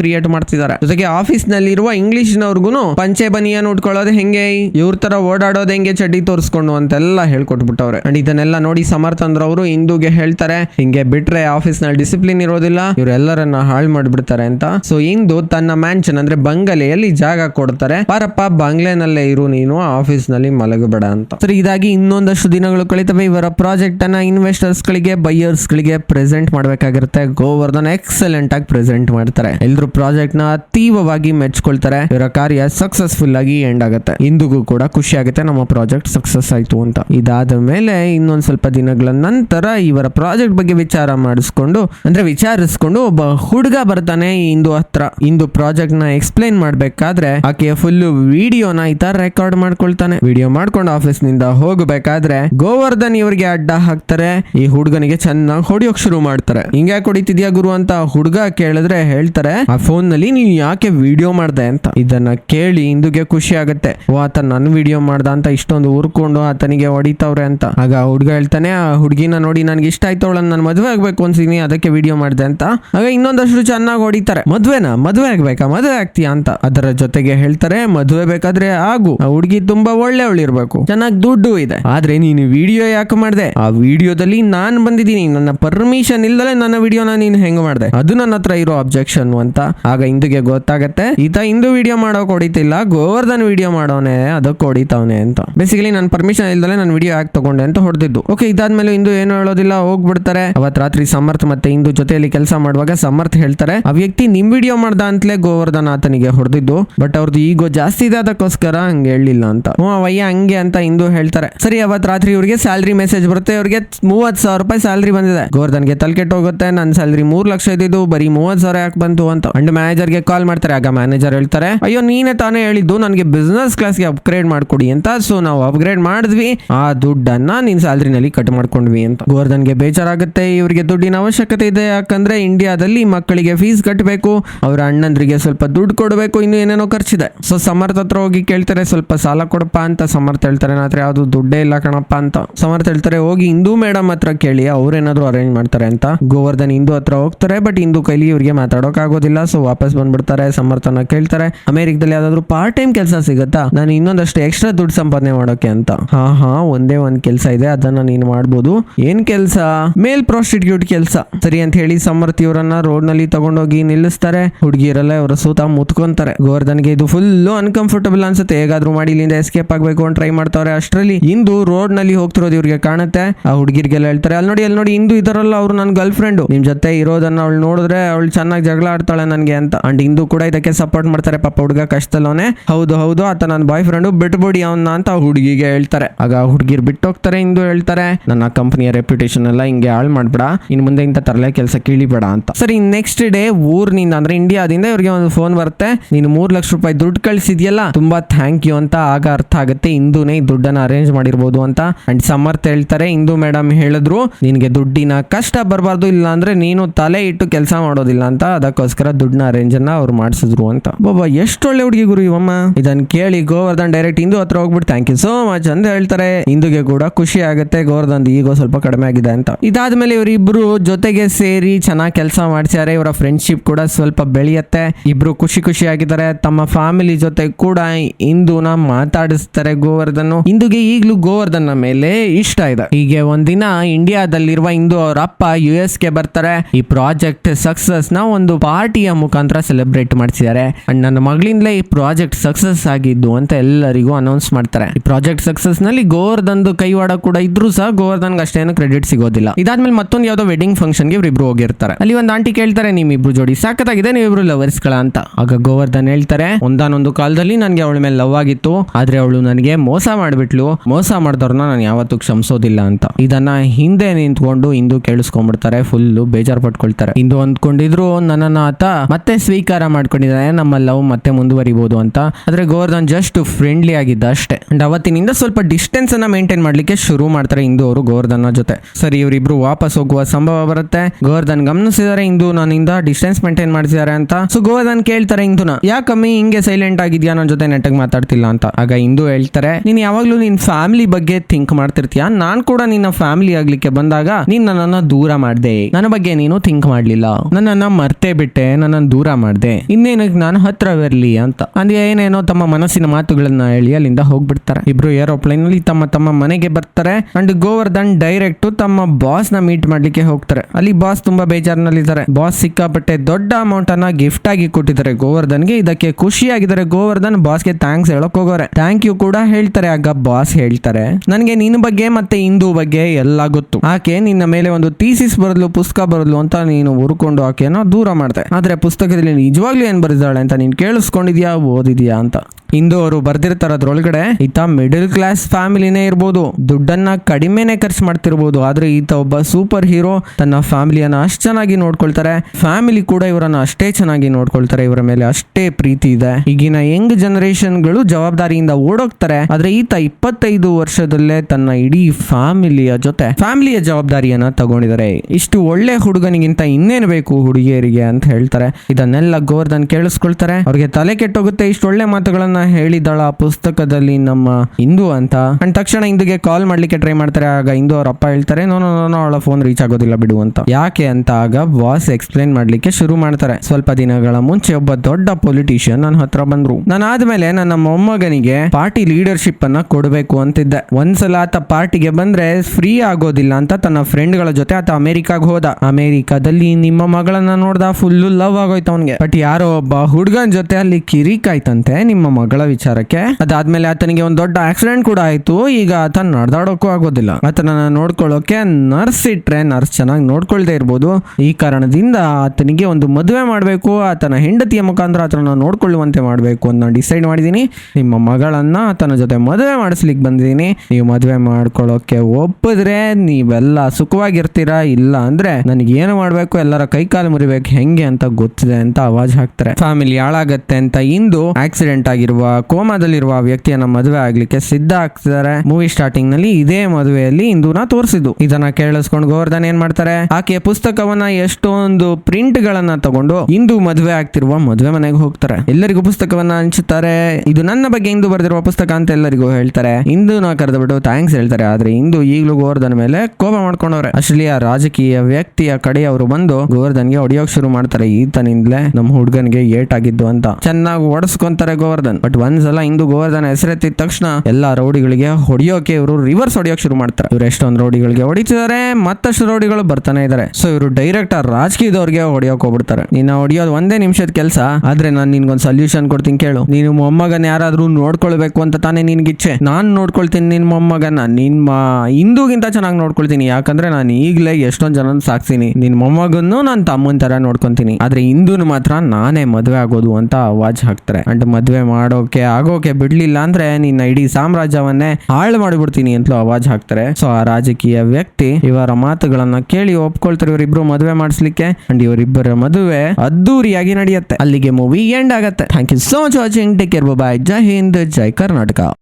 ಕ್ರಿಯೇಟ್ ಮಾಡ್ತಿದ್ದಾರೆ. ಜೊತೆಗೆ ಆಫೀಸ್ ನಲ್ಲಿರುವ ಇಂಗ್ಲಿಷ್ ನವ್ರಿಗೂ ಪಂಚೆ ಬನಿಯನ್ ಉಟ್ಕೊಳ್ಳೋದು ಹೆಂಗೆ? ಇವ್ರ ತರ ಓಡಾಡೋದು ಹೆಂಗೆ? ಚಡ್ಡಿ ತೋರಿಸ್ಕೊಂಡು ಅಂತೆಲ್ಲ ಹೇಳ್ಕೊಟ್ಬಿಟ್ಟವ್ರೆ. ಅಂಡ್ ಇದನ್ನೆಲ್ಲ ನೋಡಿ ಸಮರ್ಥಂದ್ರ ಅವರು ಹಿಂದೂಗೆ ಹೇಳ್ತಾರೆ, ಹಿಂಗೆ ಬಿಟ್ರೆ ಆಫೀಸ್ನಲ್ಲಿ ಡಿಸಿಪ್ಲಿನ್ ಇರೋದಿಲ್ಲ. ಇವರೆಲ್ಲರನ್ನ ಹಾಳು ಮಾಡ್ಬಿಡ್ತಾರೆ. ಅಂತ. ಸೊ ಇಂದು ತನ್ನ ಮ್ಯಾನ್ಷನ್ ಅಂದ್ರೆ ಬಂಗಲೆಯಲ್ಲಿ ಜಾಗ ಕೊಡ್ತಾರೆ. ಪಾರಪ್ಪ, ಬಂಗ್ಲೆನಲ್ಲೇ ಇರು ನೀನು ಆಫೀಸ್ನಲ್ಲಿ ಮಲಗಬೇಡ ಅಂತ. ಸರಿ ಇದಾಗಿ ಇನ್ನೊಂದಷ್ಟು ದಿನಗಳು ಕಳಿತವೆ. ಇವರ ಪ್ರಾಜೆಕ್ಟ್ ಅನ್ನ ಇನ್ವೆಸ್ಟರ್ಸ್ ಗಳಿಗೆ ಬೈಯರ್ಸ್ ಗಳಿಗೆ ಪ್ರೆಸೆಂಟ್ ಮಾಡ್ಬೇಕಾಗಿರುತ್ತೆ. ಗೋವರ್ಧನ್ ಎಕ್ಸಲೆಂಟ್ ಆಗಿ ಪ್ರೆಸೆಂಟ್ ಮಾಡ್ತಾರೆ. ಎಲ್ರು ಪ್ರಾಜೆಕ್ಟ್ನ ತೀವ್ರವಾಗಿ ಮೆಚ್ಕೊಳ್ತಾರೆ. ಇವರ ಕಾರ್ಯ ಸಕ್ಸಸ್ಫುಲ್ ಆಗಿ ಎಂಡ್ ಆಗುತ್ತೆ. ಇಂದಿಗೂ ಕೂಡ ಖುಷಿ ಆಗುತ್ತೆ. ನಮ್ಮ ಪ್ರಾಜೆಕ್ಟ್ ಸಕ್ಸಸ್ ಆಯ್ತು ಅಂತ. ಇದಾದ ಮೇಲೆ ಇನ್ನೊಂದ್ ಸ್ವಲ್ಪ ದಿನಗಳ ನಂತರ ಇವರ ಪ್ರಾಜೆಕ್ಟ್ ಬಗ್ಗೆ ವಿಚಾರ ಮಾಡಿಸ್ಕೊಂಡು, ಅಂದ್ರೆ ವಿಚಾರಿಸ್ಕೊಂಡು ಒಬ್ಬ ಹುಡುಗ ಬರ್ತಾನೆ ಈ ಇಂದು ಹತ್ರ. ಇಂದು ಪ್ರಾಜೆಕ್ಟ್ನ ಎಕ್ಸ್ಪ್ಲೈನ್ ಮಾಡ್ಬೇಕಾದ್ರೆ ಆಕೆಯ ಫುಲ್ ವಿಡಿಯೋನ ಈ ತರ ರೆಕಾರ್ಡ್ ಮಾಡ್ಕೊಳ್ತಾನೆ. ವಿಡಿಯೋ ಮಾಡ್ಕೊಂಡು ಆಫೀಸ್ನಿಂದ ಹೋಗಬೇಕಾದ್ರೆ ಗೋವರ್ಧನ್ ಇವರಿಗೆ ಅಡ್ಡ ಹಾಕ್ತಾರೆ. ಈ ಹುಡುಗನಿಗೆ ಚೆನ್ನಾಗಿ ಹೊಡಿಯೋಕ್ ಶುರು ಮಾಡ್ತಾರೆ. ಹಿಂಗ್ಯಾ ಹೊಡಿತಿದ್ಯಾ ಗುರು ಅಂತ ಹುಡುಗ ಕೇಳಿದ್ರೆ ಹೇಳ್ತಾರೆ, ಆ ಫೋನ್ನಲ್ಲಿ ನೀನ್ ಯಾಕೆ ವಿಡಿಯೋ ಮಾಡ್ದೆ ಅಂತ? ಇದನ್ನ ಕೇಳಿ ಇಂದುಗೆ ಖುಷಿ ಆಗುತ್ತೆ. ಓ, ಆತ ನನ್ ವಿಡಿಯೋ ಮಾಡ್ದ ಅಂತ ಇಷ್ಟೊಂದು ಊರ್ಕೊಂಡು ಆತನಿಗೆ ಹೊಡಿತವ್ರೆ ಅಂತ. ಆಗ ಹುಡುಗ ಹೇಳ್ತಾನೆ, ಆ ಹುಡುಗಿನ ನೋಡಿ ನನ್ಗೆ ಇಷ್ಟ ಆಯ್ತು, ಅವಳನ್ನ ನಾನು ಮದುವೆ ಆಗ್ಬೇಕು ಅನ್ಸಿದೀನಿ, ಅದಕ್ಕೆ ವಿಡಿಯೋ ಮಾಡ್ದೆ ಅಂತ. ಆಗ ಇನ್ನೊಂದಷ್ಟು ಚೆನ್ನಾಗಿ ಹೊಡಿತಾರೆ. ಮದ್ವೆನ? ಮದುವೆ ಆಗ್ಬೇಕಾ? ಮದುವೆ ಆಗ್ತೀಯಾ ಅಂತ. ಅದರ ಜೊತೆಗೆ ಹೇಳ್ತಾರೆ, ಮದುವೆ ಬೇಕಾದ್ರೆ ಆಗು. ಆ ಹುಡುಗಿ ತುಂಬಾ ಒಳ್ಳೆಯವಳಿರ್ಬೇಕು ಚೆನ್ನಾಗಿ ದುಡ್ಡು ಇದೆ. ಆದ್ರೆ ನೀನು ವಿಡಿಯೋ ಯಾಕೆ ಮಾಡ್ದೆ? ಆ ವಿಡಿಯೋದಲ್ಲಿ ನಾನ್ ಬಂದಿದ್ದೀನಿ. ನನ್ನ ಪರ್ಮಿಷನ್ ಇಲ್ದಲೆ ನನ್ನ ವಿಡಿಯೋನ ನೀನು ಹೆಂಗ್ ಮಾಡ್ದೆ? ಅದು ನನ್ನ ಹತ್ರ ಇರೋ ಅಬ್ಜೆಕ್ಷನ್ ಅಂತ. ಆಗ ಇಂದುಗೆ ಗೊತ್ತಾಗತ್ತೆ, ಈತ ಇಂದು ವಿಡಿಯೋ ಮಾಡೋಕ್ ಹೊಡಿತಿಲ್ಲ ಗೋವರ್ಧನ್ ವಿಡಿಯೋ ಮಾಡೋನೆ, ಅದಕ್ಕೆ ಹೊಡಿತಾವನೆ ಅಂತ. ಬೇಸಿಕಲಿ ನನ್ನ ಪರ್ಮಿಷನ್ ಇಲ್ದಲೆ ನಾನು ವಿಡಿಯೋ ಯಾಕೆ ತಗೊಂಡೆ ಅಂತ ಹೊಡೆದಿದ್ದು. ಓಕೆ ಇದಾದ್ಮೇಲೆ ಇಂದು ಏನು ಹೇಳೋದಿಲ್ಲ, ಹೋಗ್ಬಿಡ್ತಾರೆ. ಅವತ್ ರಾತ್ರಿ ಸಮರ್ಥ್ ಮತ್ತೆ ಇಂದು ಜೊತೆಯಲ್ಲಿ ಕೆಲಸ ಮಾಡುವಾಗ ಸಮರ್ಥ್ ಹೇಳ್ತಾರೆ ವ್ಯಕ್ತಿ ನಿಮ್ ವಿಡಿಯೋ ಮಾಡ್ದ ಅಂತಲೇ ಗೋವರ್ಧನ್ ಆತನಿಗೆ ಹೊಡೆದಿದ್ದು ಬಟ್ ಅವ್ರದ್ದು ಈಗೋ ಜಾಸ್ತಿ ಇದೆ ಅದಕ್ಕೋಸ್ಕರ ಹಂಗೆ ಹೇಳಿಲ್ಲ ಅಂತ. ಹ್ಞೂ ಅವಯ್ಯ ಹಂಗೆ ಅಂತ ಇಂದು ಹೇಳ್ತಾರೆ. ಸರಿ, ಅವತ್ ರಾತ್ರಿ ಇವ್ರಿಗೆ ಸ್ಯಾಲ್ರಿ ಮೆಸೇಜ್ ಬರುತ್ತೆ. ಇವ್ರಿಗೆ ಮೂವತ್ ಸಾವಿರ ರೂಪಾಯಿ ಸ್ಯಾಲ್ರಿ ಬಂದಿದೆ. ಗೋವರ್ಧನ್ಗೆ ತಲೆಕೆಟ್ಟು ಹೋಗುತ್ತೆ ನನ್ನ ಸ್ಯಾಲ್ರಿ ಮೂರ್ ಲಕ್ಷ ಇದ್ದಿದ್ದು, ಬರೀ ಮೂವತ್ ಸಾವಿರ ಯಾಕೆ ಬಂತು ಅಂತ. ಅಂಡ್ ಮ್ಯಾನೇಜರ್ಗೆ ಕಾಲ್ ಮಾಡ್ತಾರೆ. ಆಗ ಮ್ಯಾನೇಜರ್ ಹೇಳ್ತಾರೆ, ಅಯ್ಯೋ, ನೀನೇ ತಾನೇ ಹೇಳಿದ್ದು, ನನಗೆ ಬಿಸ್ನೆಸ್ ಕ್ಲಾಸ್ಗೆ ಅಪ್ಗ್ರೇಡ್ ಮಾಡ್ಕೊಡಿ ಅಂತ. ಸೊ ನಾವು ಅಪ್ಗ್ರೇಡ್ ಮಾಡಿದ್ವಿ. ಆ ದುಡ್ಡನ್ನ ನಿನ್ ಸ್ಯಾಲ್ರಿನಲ್ಲಿ ಕಟ್ ಮಾಡ್ಕೊಂಡ್ವಿ ಅಂತ. ಗೋವರ್ಧನ್ಗೆ ಬೇಜಾರಾಗುತ್ತೆ. ಇವರಿಗೆ ದುಡ್ಡಿನ ಅವಶ್ಯಕತೆ ಇದೆ. ಯಾಕಂದ್ರೆ ಇಂಡಿಯಾದಲ್ಲಿ ಮಕ್ಕಳಿಗೆ ಫೀಸ್ ಕಟ್ಟಬೇಕು ಅವರ ಅಣ್ಣಂದ್ರಿಗೆ ಸ್ವಲ್ಪ ದುಡ್ಡು ಕೊಡಬೇಕು, ಇನ್ನು ಏನೇನೋ ಖರ್ಚಿದೆ. ಸೊ ಸಮರ್ಥ ಹತ್ರ ಹೋಗಿ ಕೇಳ್ತಾರೆ, ಸ್ವಲ್ಪ ಸಾಲ ಕೊಡಪ್ಪ ಅಂತ ಸಮರ್ಥ ಹೇಳ್ತಾರೆ ನಾತ್ರ ಹತ್ರ ಯಾವ್ದು ದುಡ್ಡೇ ಇಲ್ಲ ಕಣಪ್ಪ ಅಂತ. ಸಮರ್ಥ ಹೇಳ್ತಾರೆ, ಹೋಗಿ ಹಿಂದೂ ಮೇಡಮ್ ಹತ್ರ ಕೇಳಿ, ಅವ್ರೇನಾದ್ರು ಅರೇಂಜ್ ಮಾಡ್ತಾರೆ ಅಂತ. ಗೋವರ್ಧನ್ ಹಿಂದೂ ಹತ್ರ ಹೋಗ್ತಾರೆ ಬಟ್ ಹಿಂದೂ ಕೈಲಿ ಇವ್ರಿಗೆ ಮಾತಾಡೋಕ್ ಆಗೋದಿಲ್ಲ. ಸೊ ವಾಪಸ್ ಬಂದ್ಬಿಡ್ತಾರೆ ಸಮರ್ಥನ ಕೇಳ್ತಾರೆ. ಅಮೆರಿಕದಲ್ಲಿ ಯಾವ್ದಾದ್ರು ಪಾರ್ಟ್ ಟೈಮ್ ಕೆಲಸ ಸಿಗುತ್ತಾ? ನಾನು ಇನ್ನೊಂದಷ್ಟು ಎಕ್ಸ್ಟ್ರಾ ದುಡ್ಡು ಸಂಪಾದನೆ ಮಾಡೋಕೆ ಅಂತ. ಹಾ ಹಾ, ಒಂದೇ ಒಂದ್ ಕೆಲಸ ಇದೆ, ಅದನ್ನ ನೀನು ಮಾಡ್ಬೋದು. ಏನ್ ಕೆಲಸ? ಮೇಲ್ ಪ್ರಾಸ್ಟಿಟ್ಯೂಟ್ ಕೆಲಸ. ಸರಿ ಅಂತ ಹೇಳಿ ಸಮರ್ಥ ಇವರನ್ನ ರೋಡ್ನಲ್ಲಿ ತಗೊಂಡು ಕರ್ಕೊಂಡೋಗಿ ನಿಲ್ಲಿಸ್ತಾರೆ. ಹುಡುಗಿರಲ್ಲ ಇವರು ಸೂತ ಮುತ್ಕೊಂತಾರೆ. ಗೋವರ್ಧನ್ಗೆ ಇದು ಫುಲ್ ಅನ್ಕಂಫರ್ಟಬಲ್ ಅನ್ಸುತ್ತೆ. ಹೇಗಾದ್ರೂ ಮಾಡಿ ಇಲ್ಲಿಂದ ಎಸ್ಕೇಪ್ ಆಗ್ಬೇಕು ಅಂತ ಟ್ರೈ ಮಾಡ್ತಾವ್ರೆ. ಅಷ್ಟರಲ್ಲಿ ಇಂದು ರೋಡ್ನಲ್ಲಿ ಹೋಗ್ತಿರೋದು ಇವ್ರಿಗೆ ಕಾಣುತ್ತೆ. ಆ ಹುಡುಗಿರ್ಗೆಲ್ಲ ಹೇಳ್ತಾರೆ, ಅಲ್ಲಿ ನೋಡಿ ಅಲ್ಲಿ ನೋಡಿ, ಇಂದು ಇದರಲ್ಲ ಅವ್ರು ನನ್ನ ಗರ್ಲ್ ಫ್ರೆಂಡ್ ನಿಮ್ ಜೊತೆ ಇರೋದನ್ನ ಅವಳು ನೋಡಿದ್ರೆ ಅವಳು ಚೆನ್ನಾಗಿ ಜಗಳ ಆಡ್ತಾಳೆ ನನಗೆ ಅಂತ. ಅಂಡ್ ಇಂದು ಕೂಡ ಇದಕ್ಕೆ ಸಪೋರ್ಟ್ ಮಾಡ್ತಾರೆ ಪಾಪ ಹುಡುಗ ಕಷ್ಟದಲ್ಲೋನೆ. ಹೌದು ಹೌದು, ಆತ ನನ್ನ ಬಾಯ್ ಫ್ರೆಂಡು ಬಿಟ್ಬಿಡಿ ಅವನ್ನ ಅಂತ ಹುಡುಗಿಗೆ ಹೇಳ್ತಾರೆ. ಆಗ ಹುಡುಗಿರ್ ಬಿಟ್ಟು ಹೋಗ್ತಾರೆ ಇಂದು ಹೇಳ್ತಾರೆ. ನನ್ನ ಕಂಪನಿಯ ರೆಪ್ಯುಟೇಷನ್ ಎಲ್ಲ ಹಿಂಗೆ ಹಾಳು ಮಾಡ್ಬೇಡ. ಇನ್ ಮುಂದೆ ಇಂಥ ತರಲೆ ಕೆಲಸ ಕೇಳಿಬೇಡ ಅಂತ. ಸರಿ ನೆಕ್ಸ್ಟ್ ಡೇ ಊರ್ನಿಂದ, ಅಂದ್ರೆ ಇಂಡಿಯಾದಿಂದ ಇವ್ರಿಗೆ ಒಂದು ಫೋನ್ ಬರುತ್ತೆ. ನೀನು ಮೂರ್ ಲಕ್ಷ ರೂಪಾಯಿ ದುಡ್ಡು ಕಳಿಸಿದ್ಯಲ್ಲ, ತುಂಬಾ ಥ್ಯಾಂಕ್ ಯು ಅಂತ ಆಗ ಅರ್ಥ ಆಗುತ್ತೆ. ಇಂದುನೇ ದುಡ್ಡನ್ನ ಅರೇಂಜ್ ಮಾಡಿರ್ಬೋದು ಅಂತ. ಅಂಡ್ ಸಮರ್ಥ ಹೇಳ್ತಾರೆ, ಇಂದು ಮೇಡಮ್ ಹೇಳಿದ್ರು, ನಿನ್ಗೆ ದುಡ್ಡಿನ ಕಷ್ಟ ಬರಬಾರ್ದು ಇಲ್ಲ ಅಂದ್ರೆ ನೀನು ತಲೆ ಇಟ್ಟು ಕೆಲಸ ಮಾಡೋದಿಲ್ಲ ಅಂತ. ಅದಕ್ಕೋಸ್ಕರ ದುಡ್ಡನ್ನ ಅರೇಂಜ್ ಅನ್ನ ಅವ್ರು ಮಾಡಿಸಿದ್ರು ಅಂತ. ಬಾಬಾ ಎಷ್ಟು ಒಳ್ಳೆ ಹುಡುಗಿ ಗುರು ಇವಮ್ಮ. ಇದನ್ ಕೇಳಿ ಗೋವರ್ಧನ್ ಡೈರೆಕ್ಟ್ ಇಂದು ಹತ್ರ ಹೋಗ್ಬಿಟ್ಟು ಥ್ಯಾಂಕ್ ಯು ಸೋ ಮಚ್ ಅಂತ ಹೇಳ್ತಾರೆ. ಇಂದುಗೆ ಕೂಡ ಖುಷಿ ಆಗುತ್ತೆ ಗೋವರ್ಧನ್ ಈಗ ಸ್ವಲ್ಪ ಕಡಿಮೆ ಆಗಿದೆ ಅಂತ. ಇದಾದ್ಮೇಲೆ ಇವರಿಬ್ರು ಜೊತೆಗೆ ಸೇರಿ ಚೆನ್ನಾಗಿ ಕೆಲಸ ಮಾಡ್ಸ್ಯಾರೆ. ಇವರ ಫ್ರೆಂಡ್ಶಿಪ್ ಕೂಡ ಸ್ವಲ್ಪ ಬೆಳೆಯುತ್ತೆ. ಇಬ್ರು ಖುಷಿ ಖುಷಿಯಾಗಿದ್ದಾರೆ. ತಮ್ಮ ಫ್ಯಾಮಿಲಿ ಜೊತೆ ಕೂಡ ಇಂದುನ ಮಾತಾಡಿಸ್ತಾರೆ ಗೋವರ್ಧನ್. ಇಂದುಗೆ ಈಗಲೂ ಗೋವರ್ಧನ್ ಮೇಲೆ ಇಷ್ಟ ಇದೆ. ಹೀಗೆ ಒಂದಿನ ಇಂಡಿಯಾದಲ್ಲಿರುವ ಇಂದು ಅವರ ಅಪ್ಪ ಯು ಎಸ್ಗೆ ಬರ್ತಾರೆ. ಈ ಪ್ರಾಜೆಕ್ಟ್ ಸಕ್ಸಸ್ನ ಒಂದು ಪಾರ್ಟಿಯ ಮುಖಾಂತರ ಸೆಲೆಬ್ರೇಟ್ ಮಾಡ್ತಿದ್ದಾರೆ ಅಂಡ್ ನನ್ನ ಮಗಳಿಂದಲೇ ಈ ಪ್ರಾಜೆಕ್ಟ್ ಸಕ್ಸಸ್ ಆಗಿದ್ದು ಅಂತ ಎಲ್ಲರಿಗೂ ಅನೌನ್ಸ್ ಮಾಡ್ತಾರೆ. ಈ ಪ್ರಾಜೆಕ್ಟ್ ಸಕ್ಸಸ್ನಲ್ಲಿ ಗೋವರ್ಧನ್ ಕೈವಾಡ ಕೂಡ ಇದ್ರೂ ಸಹ ಗೋವರ್ಧನ್ ಅಷ್ಟೇನು ಕ್ರೆಡಿಟ್ ಸಿಗೋದಿಲ್ಲ. ಇದಾದ್ಮೇಲೆ ಮತ್ತೊಂದು ಯಾವ್ದೋ ವೆಡ್ಡಿಂಗ್ ಫಂಕ್ಷನ್ಗೆ ಹೋಗಿರ್ತಾರೆ. ಅಲ್ಲಿ ಒಂದು ಆಂಟಿ ಕೇಳ್ತಾರೆ ನಿಮ್ ಇಬ್ರು ಜೋಡಿ ಸಾಕತ್ತಾಗಿದೆ ನೀವಿಬ್ರು ಲವರ್ಸ್ಗಳ ಅಂತ. ಆಗ ಗೋವರ್ಧನ್ ಹೇಳ್ತಾರೆ, ಒಂದಾನೊಂದು ಕಾಲದಲ್ಲಿ ನನ್ಗೆ ಅವಳ ಮೇಲೆ ಲವ್ ಆಗಿತ್ತು, ಆದ್ರೆ ಅವಳು ನನಗೆ ಮೋಸ ಮಾಡ್ಬಿಟ್ಲು. ಮೋಸ ಮಾಡಿದವ್ರನ್ನ ನಾನು ಯಾವತ್ತೂ ಕ್ಷಮಿಸೋದಿಲ್ಲ ಅಂತ. ಇದನ್ನ ಹಿಂದೆ ನಿಂತ್ಕೊಂಡು ಇಂದು ಕೇಳಿಸ್ಕೊಂಡ್ಬಿಡ್ತಾರೆ ಫುಲ್ ಬೇಜಾರ್ ಪಟ್ಕೊಳ್ತಾರೆ. ಇಂದು ಅಂದ್ಕೊಂಡಿದ್ರು, ನನ್ನನ್ನ ಆತ ಮತ್ತೆ ಸ್ವೀಕಾರ ಮಾಡ್ಕೊಂಡಿದ್ದಾನೆ ನಮ್ಮ ಲವ್ ಮತ್ತೆ ಮುಂದುವರಿಬಹುದು ಅಂತ. ಆದ್ರೆ ಗೋವರ್ಧನ್ ಜಸ್ಟ್ ಫ್ರೆಂಡ್ಲಿ ಆಗಿದ್ದ ಅಷ್ಟೇ. ಅಂಡ್ ಅವತ್ತಿನಿಂದ ಸ್ವಲ್ಪ ಡಿಸ್ಟೆನ್ಸ್ ಅನ್ನ ಮೇಂಟೈನ್ ಮಾಡ್ಲಿಕ್ಕೆ ಶುರು ಮಾಡ್ತಾರೆ ಇಂದು ಅವರು ಗೋವರ್ಧನ್ ಜೊತೆ. ಸರಿ, ಇವರಿಬ್ರು ವಾಪಸ್ ಹೋಗುವ ಸಂಭವ ಬರುತ್ತೆ. ಗೋವರ್ಧನ್ ಗಮನಿಸಿದರೆ ಇಂದು ನನ್ನಿಂದ ಡಿಸ್ಟೆನ್ಸ್ ಮೇಂಟೈನ್ ಮಾಡ್ತಿದ್ದಾರೆ ಅಂತ. ಸೊ ಗೋವರ್ಧನ್ ಕೇಳ್ತಾರೆ ಇಂದುನ, ಯಾಕಮ್ಮಿ, ಹಿಂಗೆ ಸೈಲೆಂಟ್ ಆಗಿದ್ಯಾ? ನನ್ನ ಜೊತೆ ನೆಟ್ಟಗೆ ಮಾತಾಡ್ತಿಲ್ಲ ಅಂತ. ಆಗ ಇಂದು ಹೇಳ್ತಾರೆ, ನೀನ್ ಯಾವಾಗ್ಲೂ ನಿನ್ ಫ್ಯಾಮಿಲಿ ಬಗ್ಗೆ ಥಿಂಕ್ ಮಾಡ್ತಿರ್ತೀಯ? ನಾನ್ ಕೂಡ ನಿನ್ನ ಫ್ಯಾಮಿಲಿ ಆಗ್ಲಿಕ್ಕೆ ಬಂದಾಗ ನೀನ್ ನನ್ನನ್ನ ದೂರ ಮಾಡ್ದೆ. ನನ್ನ ಬಗ್ಗೆ ನೀನು ಥಿಂಕ್ ಮಾಡ್ಲಿಲ್ಲ. ನನ್ನನ್ನ ಮರ್ತೇ ಬಿಟ್ಟೆ, ನನ್ನನ್ನು ದೂರ ಮಾಡ್ದೆ. ಇನ್ನೇನಕ್ಕೆ ನಾನು ಹತ್ರ ಬರ್ಲಿ ಅಂತ. ಅಂದ್ರೆ ಏನೇನೋ ತಮ್ಮ ಮನಸ್ಸಿನ ಮಾತುಗಳನ್ನ ಹೇಳಿ ಅಲ್ಲಿಂದ ಹೋಗ್ಬಿಡ್ತಾರೆ. ಇಬ್ರು ಏರೋಪ್ಲೇನ್ ಅಲ್ಲಿ ತಮ್ಮ ತಮ್ಮ ಮನೆಗೆ ಬರ್ತಾರೆ. ಅಂಡ್ ಗೋವರ್ಧನ್ ಡೈರೆಕ್ಟ್ ತಮ್ಮ ಬಾಸ್ನ ಮೀಟ್ ಮಾಡ್ಲಿಕ್ಕೆ ಹೋಗ್ತಾರೆ. ಅಲ್ಲಿ ಬಾಸ್ ತುಂಬಾ ಬೇಜಾರಿನಲ್ಲಿದ್ದಾರೆ. ಬಾಸ್ ಸಿಕ್ಕಾಪಟ್ಟೆ ದೊಡ್ಡ ಅಮೌಂಟ್ ಅನ್ನ ಗಿಫ್ಟ್ ಆಗಿ ಕೊಟ್ಟಿದ್ದಾರೆ ಗೋವರ್ಧನ್ಗೆ. ಇದಕ್ಕೆ ಖುಷಿಯಾಗಿದ್ದಾರೆ ಗೋವರ್ಧನ್. ಬಾಸ್ಗೆ ಥ್ಯಾಂಕ್ಸ್ ಹೇಳಕ್ ಹೋಗೋರೆ. ಥ್ಯಾಂಕ್ ಯು ಕೂಡ ಹೇಳ್ತಾರೆ. ಆಗ ಬಾಸ್ ಹೇಳ್ತಾರೆ. ನನಗೆ ನಿನ್ನ ಬಗ್ಗೆ ಮತ್ತೆ ಇಂದು ಬಗ್ಗೆ ಎಲ್ಲ ಗೊತ್ತು. ಆಕೆ ನಿನ್ನ ಮೇಲೆ ಒಂದು ಥೀಸಿಸ್ ಬರಲು ಪುಸ್ತಕ ಬರಲು ಅಂತ ನೀನು ಹುರ್ಕೊಂಡು ಆಕೆನ ದೂರ ಮಾಡ್ದೆ. ಆದ್ರೆ ಪುಸ್ತಕದಲ್ಲಿ ನಿಜವಾಗ್ಲೂ ಏನ್ ಬರೆದಾಳೆ ಅಂತ ನೀನು ಕೇಳಿಸ್ಕೊಂಡಿದ್ಯಾ, ಓದಿದ್ಯಾ ಅಂತ. ಇಂದು ಅವರು ಬರ್ದಿರ್ತಾರ ಅದ್ರೊಳಗಡೆ, ಈತ ಮಿಡಲ್ ಕ್ಲಾಸ್ ಫ್ಯಾಮಿಲಿನೇ ಇರ್ಬೋದು, ದುಡ್ಡನ್ನ ಕಡಿಮೆನೆ ಖರ್ಚು ಮಾಡ್ತಿರ್ಬೋದು, ಆದ್ರೆ ಈತ ಒಬ್ಬ ಸೂಪರ್ ಹೀರೋ ತನ್ನ ಫ್ಯಾಮಿಲಿಯನ್ನ ಅಷ್ಟು ಚೆನ್ನಾಗಿ ನೋಡ್ಕೊಳ್ತಾರೆ. ಫ್ಯಾಮಿಲಿ ಕೂಡ ಇವರನ್ನ ಅಷ್ಟೇ ಚೆನ್ನಾಗಿ ನೋಡ್ಕೊಳ್ತಾರೆ, ಇವರ ಮೇಲೆ ಅಷ್ಟೇ ಪ್ರೀತಿ ಇದೆ. ಈಗಿನ ಯಂಗ್ ಜನರೇಷನ್ಗಳು ಜವಾಬ್ದಾರಿಯಿಂದ ಓಡೋಗ್ತಾರೆ, ಆದ್ರೆ ಈತ ಇಪ್ಪತ್ತೈದು ವರ್ಷದಲ್ಲೇ ತನ್ನ ಇಡೀ ಫ್ಯಾಮಿಲಿಯ ಜೊತೆ ಫ್ಯಾಮಿಲಿಯ ಜವಾಬ್ದಾರಿಯನ್ನ ತಗೊಂಡಿದ್ದಾರೆ. ಇಷ್ಟು ಒಳ್ಳೆ ಹುಡುಗನಿಗಿಂತ ಇನ್ನೇನು ಬೇಕು ಹುಡುಗಿಯರಿಗೆ ಅಂತ ಹೇಳ್ತಾರೆ. ಇದನ್ನೆಲ್ಲ ಗೋವರ್ಧನ್ ಕೇಳಿಸ್ಕೊಳ್ತಾರೆ. ಅವ್ರಿಗೆ ತಲೆ ಕೆಟ್ಟೋಗುತ್ತೆ, ಇಷ್ಟು ಒಳ್ಳೆ ಮಾತುಗಳನ್ನ ಹೇಳಿದಳ ಪುಸ್ತಕದಲ್ಲಿ ನಮ್ಮ ಹಿಂದೂ ಅಂತ. ಅಂಡ್ ತಕ್ಷಣ ಇಂದುಗೆ ಕಾಲ್ ಮಾಡ್ಲಿಕ್ಕೆ ಟ್ರೈ ಮಾಡ್ತಾರೆ, ಆಗ ಇಂದು ಅವ್ರ ಅಪ್ಪ ಹೇಳ್ತಾರೆ ನೋ ನೋ, ಅವಳ ಫೋನ್ ರೀಚ್ ಆಗೋದಿಲ್ಲ ಬಿಡು ಅಂತ. ಯಾಕೆ ಅಂತ ಆಗ ಬಾಸ್ ಎಕ್ಸ್ಪ್ಲೇನ್ ಮಾಡ್ಲಿಕ್ಕೆ ಶುರು ಮಾಡ್ತಾರೆ. ಸ್ವಲ್ಪ ದಿನಗಳ ಮುಂಚೆ ಒಬ್ಬ ದೊಡ್ಡ ಪೊಲಿಟಿಷಿಯನ್ ನನ್ನ ಹತ್ರ ಬಂದ್ರು. ನಾನು ಆದ್ಮೇಲೆ ನನ್ನ ಮೊಮ್ಮಗನಿಗೆ ಪಾರ್ಟಿ ಲೀಡರ್ಶಿಪ್ ಅನ್ನ ಕೊಡಬೇಕು ಅಂತಿದ್ದೆ. ಒಂದ್ಸಲ ಆತ ಪಾರ್ಟಿಗೆ ಬಂದ್ರೆ ಫ್ರೀ ಆಗೋದಿಲ್ಲ ಅಂತ ತನ್ನ ಫ್ರೆಂಡ್ಗಳ ಜೊತೆ ಆತ ಅಮೆರಿಕಾಗ್ ಹೋದ. ಅಮೆರಿಕಾದಲ್ಲಿ ನಿಮ್ಮ ಮಗಳನ್ನ ನೋಡ್ದ ಫುಲ್ ಲವ್ ಆಗೋಯ್ತು ಅವನ್ಗೆ. ಬಟ್ ಯಾರೋ ಒಬ್ಬ ಹುಡುಗನ ಜೊತೆ ಅಲ್ಲಿ ಕಿರಿಕಾಯ್ತಂತೆ ನಿಮ್ಮ ಮಗಳ ವಿಚಾರಕ್ಕೆ. ಅದಾದ್ಮೇಲೆ ಆತನಿಗೆ ಒಂದ್ ದೊಡ್ಡ ಆಕ್ಸಿಡೆಂಟ್ ಕೂಡ ಆಯ್ತು. ಈಗ ಆತ ನಡೆದಾಡೋಕ್ಕೂ ಆಗೋದಿಲ್ಲ. ಆತನನ್ನ ನೋಡ್ಕೊಳ್ಳೋಕೆ ನರ್ಸ್ ಇಟ್ರೆ ನರ್ಸ್ ಚೆನ್ನಾಗಿ ನೋಡ್ಕೊಳ್ದೆ ಇರ್ಬೋದು. ಈ ಕಾರಣದಿಂದ ಆತನಿಗೆ ಒಂದು ಮದುವೆ ಮಾಡಬೇಕು, ಆತನ ಹೆಂಡತಿಯ ಮುಖಾಂತರ ಆತನ ನೋಡ್ಕೊಳ್ಳುವಂತೆ ಮಾಡಬೇಕು ಅಂತ ನಾನು ಡಿಸೈಡ್ ಮಾಡಿದ್ದೀನಿ. ನಿಮ್ಮ ಮಗಳನ್ನು ಆತನ ಜೊತೆ ಮದುವೆ ಮಾಡಿಸ್ಲಿಕ್ಕೆ ಬಂದಿದ್ದೀನಿ. ನೀವು ಮದುವೆ ಮಾಡ್ಕೊಳ್ಳೋಕೆ ಒಪ್ಪಿದ್ರೆ ನೀವೆಲ್ಲ ಸುಖವಾಗಿರ್ತೀರಾ, ಇಲ್ಲ ಅಂದ್ರೆ ನನಗೆ ಏನು ಮಾಡಬೇಕು, ಎಲ್ಲರ ಕೈ ಕಾಲು ಮುರಿಬೇಕು, ಹೆಂಗೆ ಅಂತ ಗೊತ್ತಿದೆ ಅಂತ ಅವಾಜ್ ಹಾಕ್ತಾರೆ. ಫ್ಯಾಮಿಲಿ ಹಾಳಾಗತ್ತೆ ಅಂತ ಇಂದು ಆಕ್ಸಿಡೆಂಟ್ ಆಗಿರುವ, ಕೋಮಾದಲ್ಲಿರುವ ವ್ಯಕ್ತಿಯನ್ನ ಮದುವೆ ಆಗ್ಲಿಕ್ಕೆ ಸಿದ್ಧ ಆಗ್ತಿದ್ದಾರೆ. ಮೂವಿ ಸ್ಟಾರ್ಟಿಂಗ್ನಲ್ಲಿ ಇದೇ ಮದುವೆಯಲ್ಲಿ ಇಂದುನ ತೋರಿಸಿದ್ದು. ಇದನ್ನ ಕೇಳಿಸ್ಕೊಂಡು ಗೋವರ್ಧನ್ ಏನ್ ಮಾಡ್ತಾರೆ? ಆಕೆಯ ಪುಸ್ತಕವನ್ನ ಎಷ್ಟೊಂದು ಪ್ರಿಂಟ್ ಗಳನ್ನ ತಗೊಂಡು ಇಂದು ಮದುವೆ ಆಗ್ತಿರುವ ಮದುವೆ ಮನೆಗೆ ಹೋಗ್ತಾರೆ. ಎಲ್ಲರಿಗೂ ಪುಸ್ತಕವನ್ನ ಹಂಚುತ್ತಾರೆ. ಇದು ನನ್ನ ಬಗ್ಗೆ ಇಂದು ಬರೆದಿರುವ ಪುಸ್ತಕ ಅಂತ ಎಲ್ಲರಿಗೂ ಹೇಳ್ತಾರೆ. ಇಂದು ನಾ ಕರೆದ್ಬಿಟ್ಟು ಥ್ಯಾಂಕ್ಸ್ ಹೇಳ್ತಾರೆ. ಆದ್ರೆ ಇಂದು ಈಗಲೂ ಗೋವರ್ಧನ್ ಮೇಲೆ ಕೋಪ ಮಾಡ್ಕೊಂಡವ್ರೆ. ಅಶ್ಲೀಯ ರಾಜಕೀಯ ವ್ಯಕ್ತಿಯ ಕಡೆಯವರು ಬಂದು ಗೋವರ್ಧನ್ಗೆ ಹೊಡಿಯೋಕ್ ಶುರು ಮಾಡ್ತಾರೆ. ಈತನಿಂದಲೇ ನಮ್ಮ ಹುಡುಗನ್ಗೆ ಏಟ್ ಆಗಿದ್ದು ಅಂತ. ಚೆನ್ನಾಗಿ ಓಡಿಸ್ಕೊಂತಾರೆ ಗೋವರ್ಧನ್. ಬಟ್ ಒಂದ್ಸಲ ಇಂದು ಗೋವರ್ಧನ್ ಹೆಸರೆತ್ತಿದ ತಕ್ಷಣ ಎಲ್ಲಾ ರೌಡಿಗಳಿಗೆ ಹೊಡಿಯೋಕೆ ಇವರು ರಿವರ್ಸ್ ಹೊಡಿಯೋಕ್ ಶುರು ಮಾಡ್ತಾರೆ. ಇವ್ರು ಎಷ್ಟೊಂದು ರೌಡಿಗಳಿಗೆ ಹೊಡಿತಿದ್ದಾರೆ. ಮತ್ತಷ್ಟು ರೌಡಿಗಳು ಬರ್ತಾನೆ ಇದಾರೆ ಸೊ ಇವರು ಡೈರೆಕ್ಟ್ ಆ ರಾಜಕೀಯದವ್ರಿಗೆ ಹೊಡಿಯೋಕ್ ಹೊಡಿಯೋಕ್ ಹೋಗ್ಬಿಡ್ತಾರೆ. ನಿನ್ನ ಹೊಡಿಯೋದು ಒಂದೇ ನಿಮಿಷದ ಕೆಲಸ, ಆದ್ರೆ ನಾನು ನಿನ್ಗೊಂದು ಸೊಲ್ಯೂಷನ್ ಕೊಡ್ತೀನಿ ಕೇಳು. ನೀನು ಮೊಮ್ಮಗನ ಯಾರಾದ್ರೂ ನೋಡ್ಕೊಳ್ಬೇಕು ಅಂತ ತಾನೇ ನಿನ್ಗಿಚ್ಛೆ ನಾನ್ ನೋಡ್ಕೊಳ್ತೀನಿ ನಿನ್ ಮೊಮ್ಮಗನ. ನಿಮ್ಮ ಹಿಂದೂಗಿಂತ ಚೆನ್ನಾಗಿ ನೋಡ್ಕೊಳ್ತೀನಿ. ಯಾಕಂದ್ರೆ ನಾನು ಈಗಲೇ ಎಷ್ಟೊಂದ್ ಜನ ಸಾಕ್ತೀನಿ. ನಿನ್ ಮೊಮ್ಮಗನ್ನು ನಾನು ತಮ್ಮನ್ ತರ ನೋಡ್ಕೊಂತೀನಿ. ಆದ್ರೆ ಹಿಂದೂನು ಮಾತ್ರ ನಾನೇ ಮದ್ವೆ ಆಗೋದು ಅಂತ ಅವಾಜ್ ಹಾಕ್ತಾರೆ. ಅಂಡ್ ಮದ್ವೆ ಮಾಡೋಕೆ, ಆಗೋಕೆ ಬಿಡ್ಲಿಲ್ಲ ಅಂದ್ರೆ ನಿನ್ನ ಇಡೀ ಸಾಮ್ರಾಜ್ಯವನ್ನೇ ಹಾಳು ಮಾಡಿಬಿಡ್ತೀನಿ ಅಂತಲೂ ಅವಾಜ್ ಹಾಕ್ತಾರೆ. ಸೊ ಆ ರಾಜಕೀಯ ವ್ಯಕ್ತಿ ಇವರ ಮಾತುಗಳನ್ನ ಕೇಳಿ ಒಪ್ಕೊಳ್ತಾರೆ. ಇವರಿಬ್ರು ಮದುವೆ ಮಾಡಿಸ್ಲಿಕ್ಕೆ. ಅಂಡ್ ಇವರಿಬ್ಬರ ಮದುವೆ ಅದ್ದೂರಿಯಾಗಿ ನಡೆಯುತ್ತೆ. ಅಲ್ಲಿಗೆ ಮೂವಿ ಎಂಡ್ ಆಗುತ್ತೆ. Thank you so much watching take care bye Jai Hind Jai Karnataka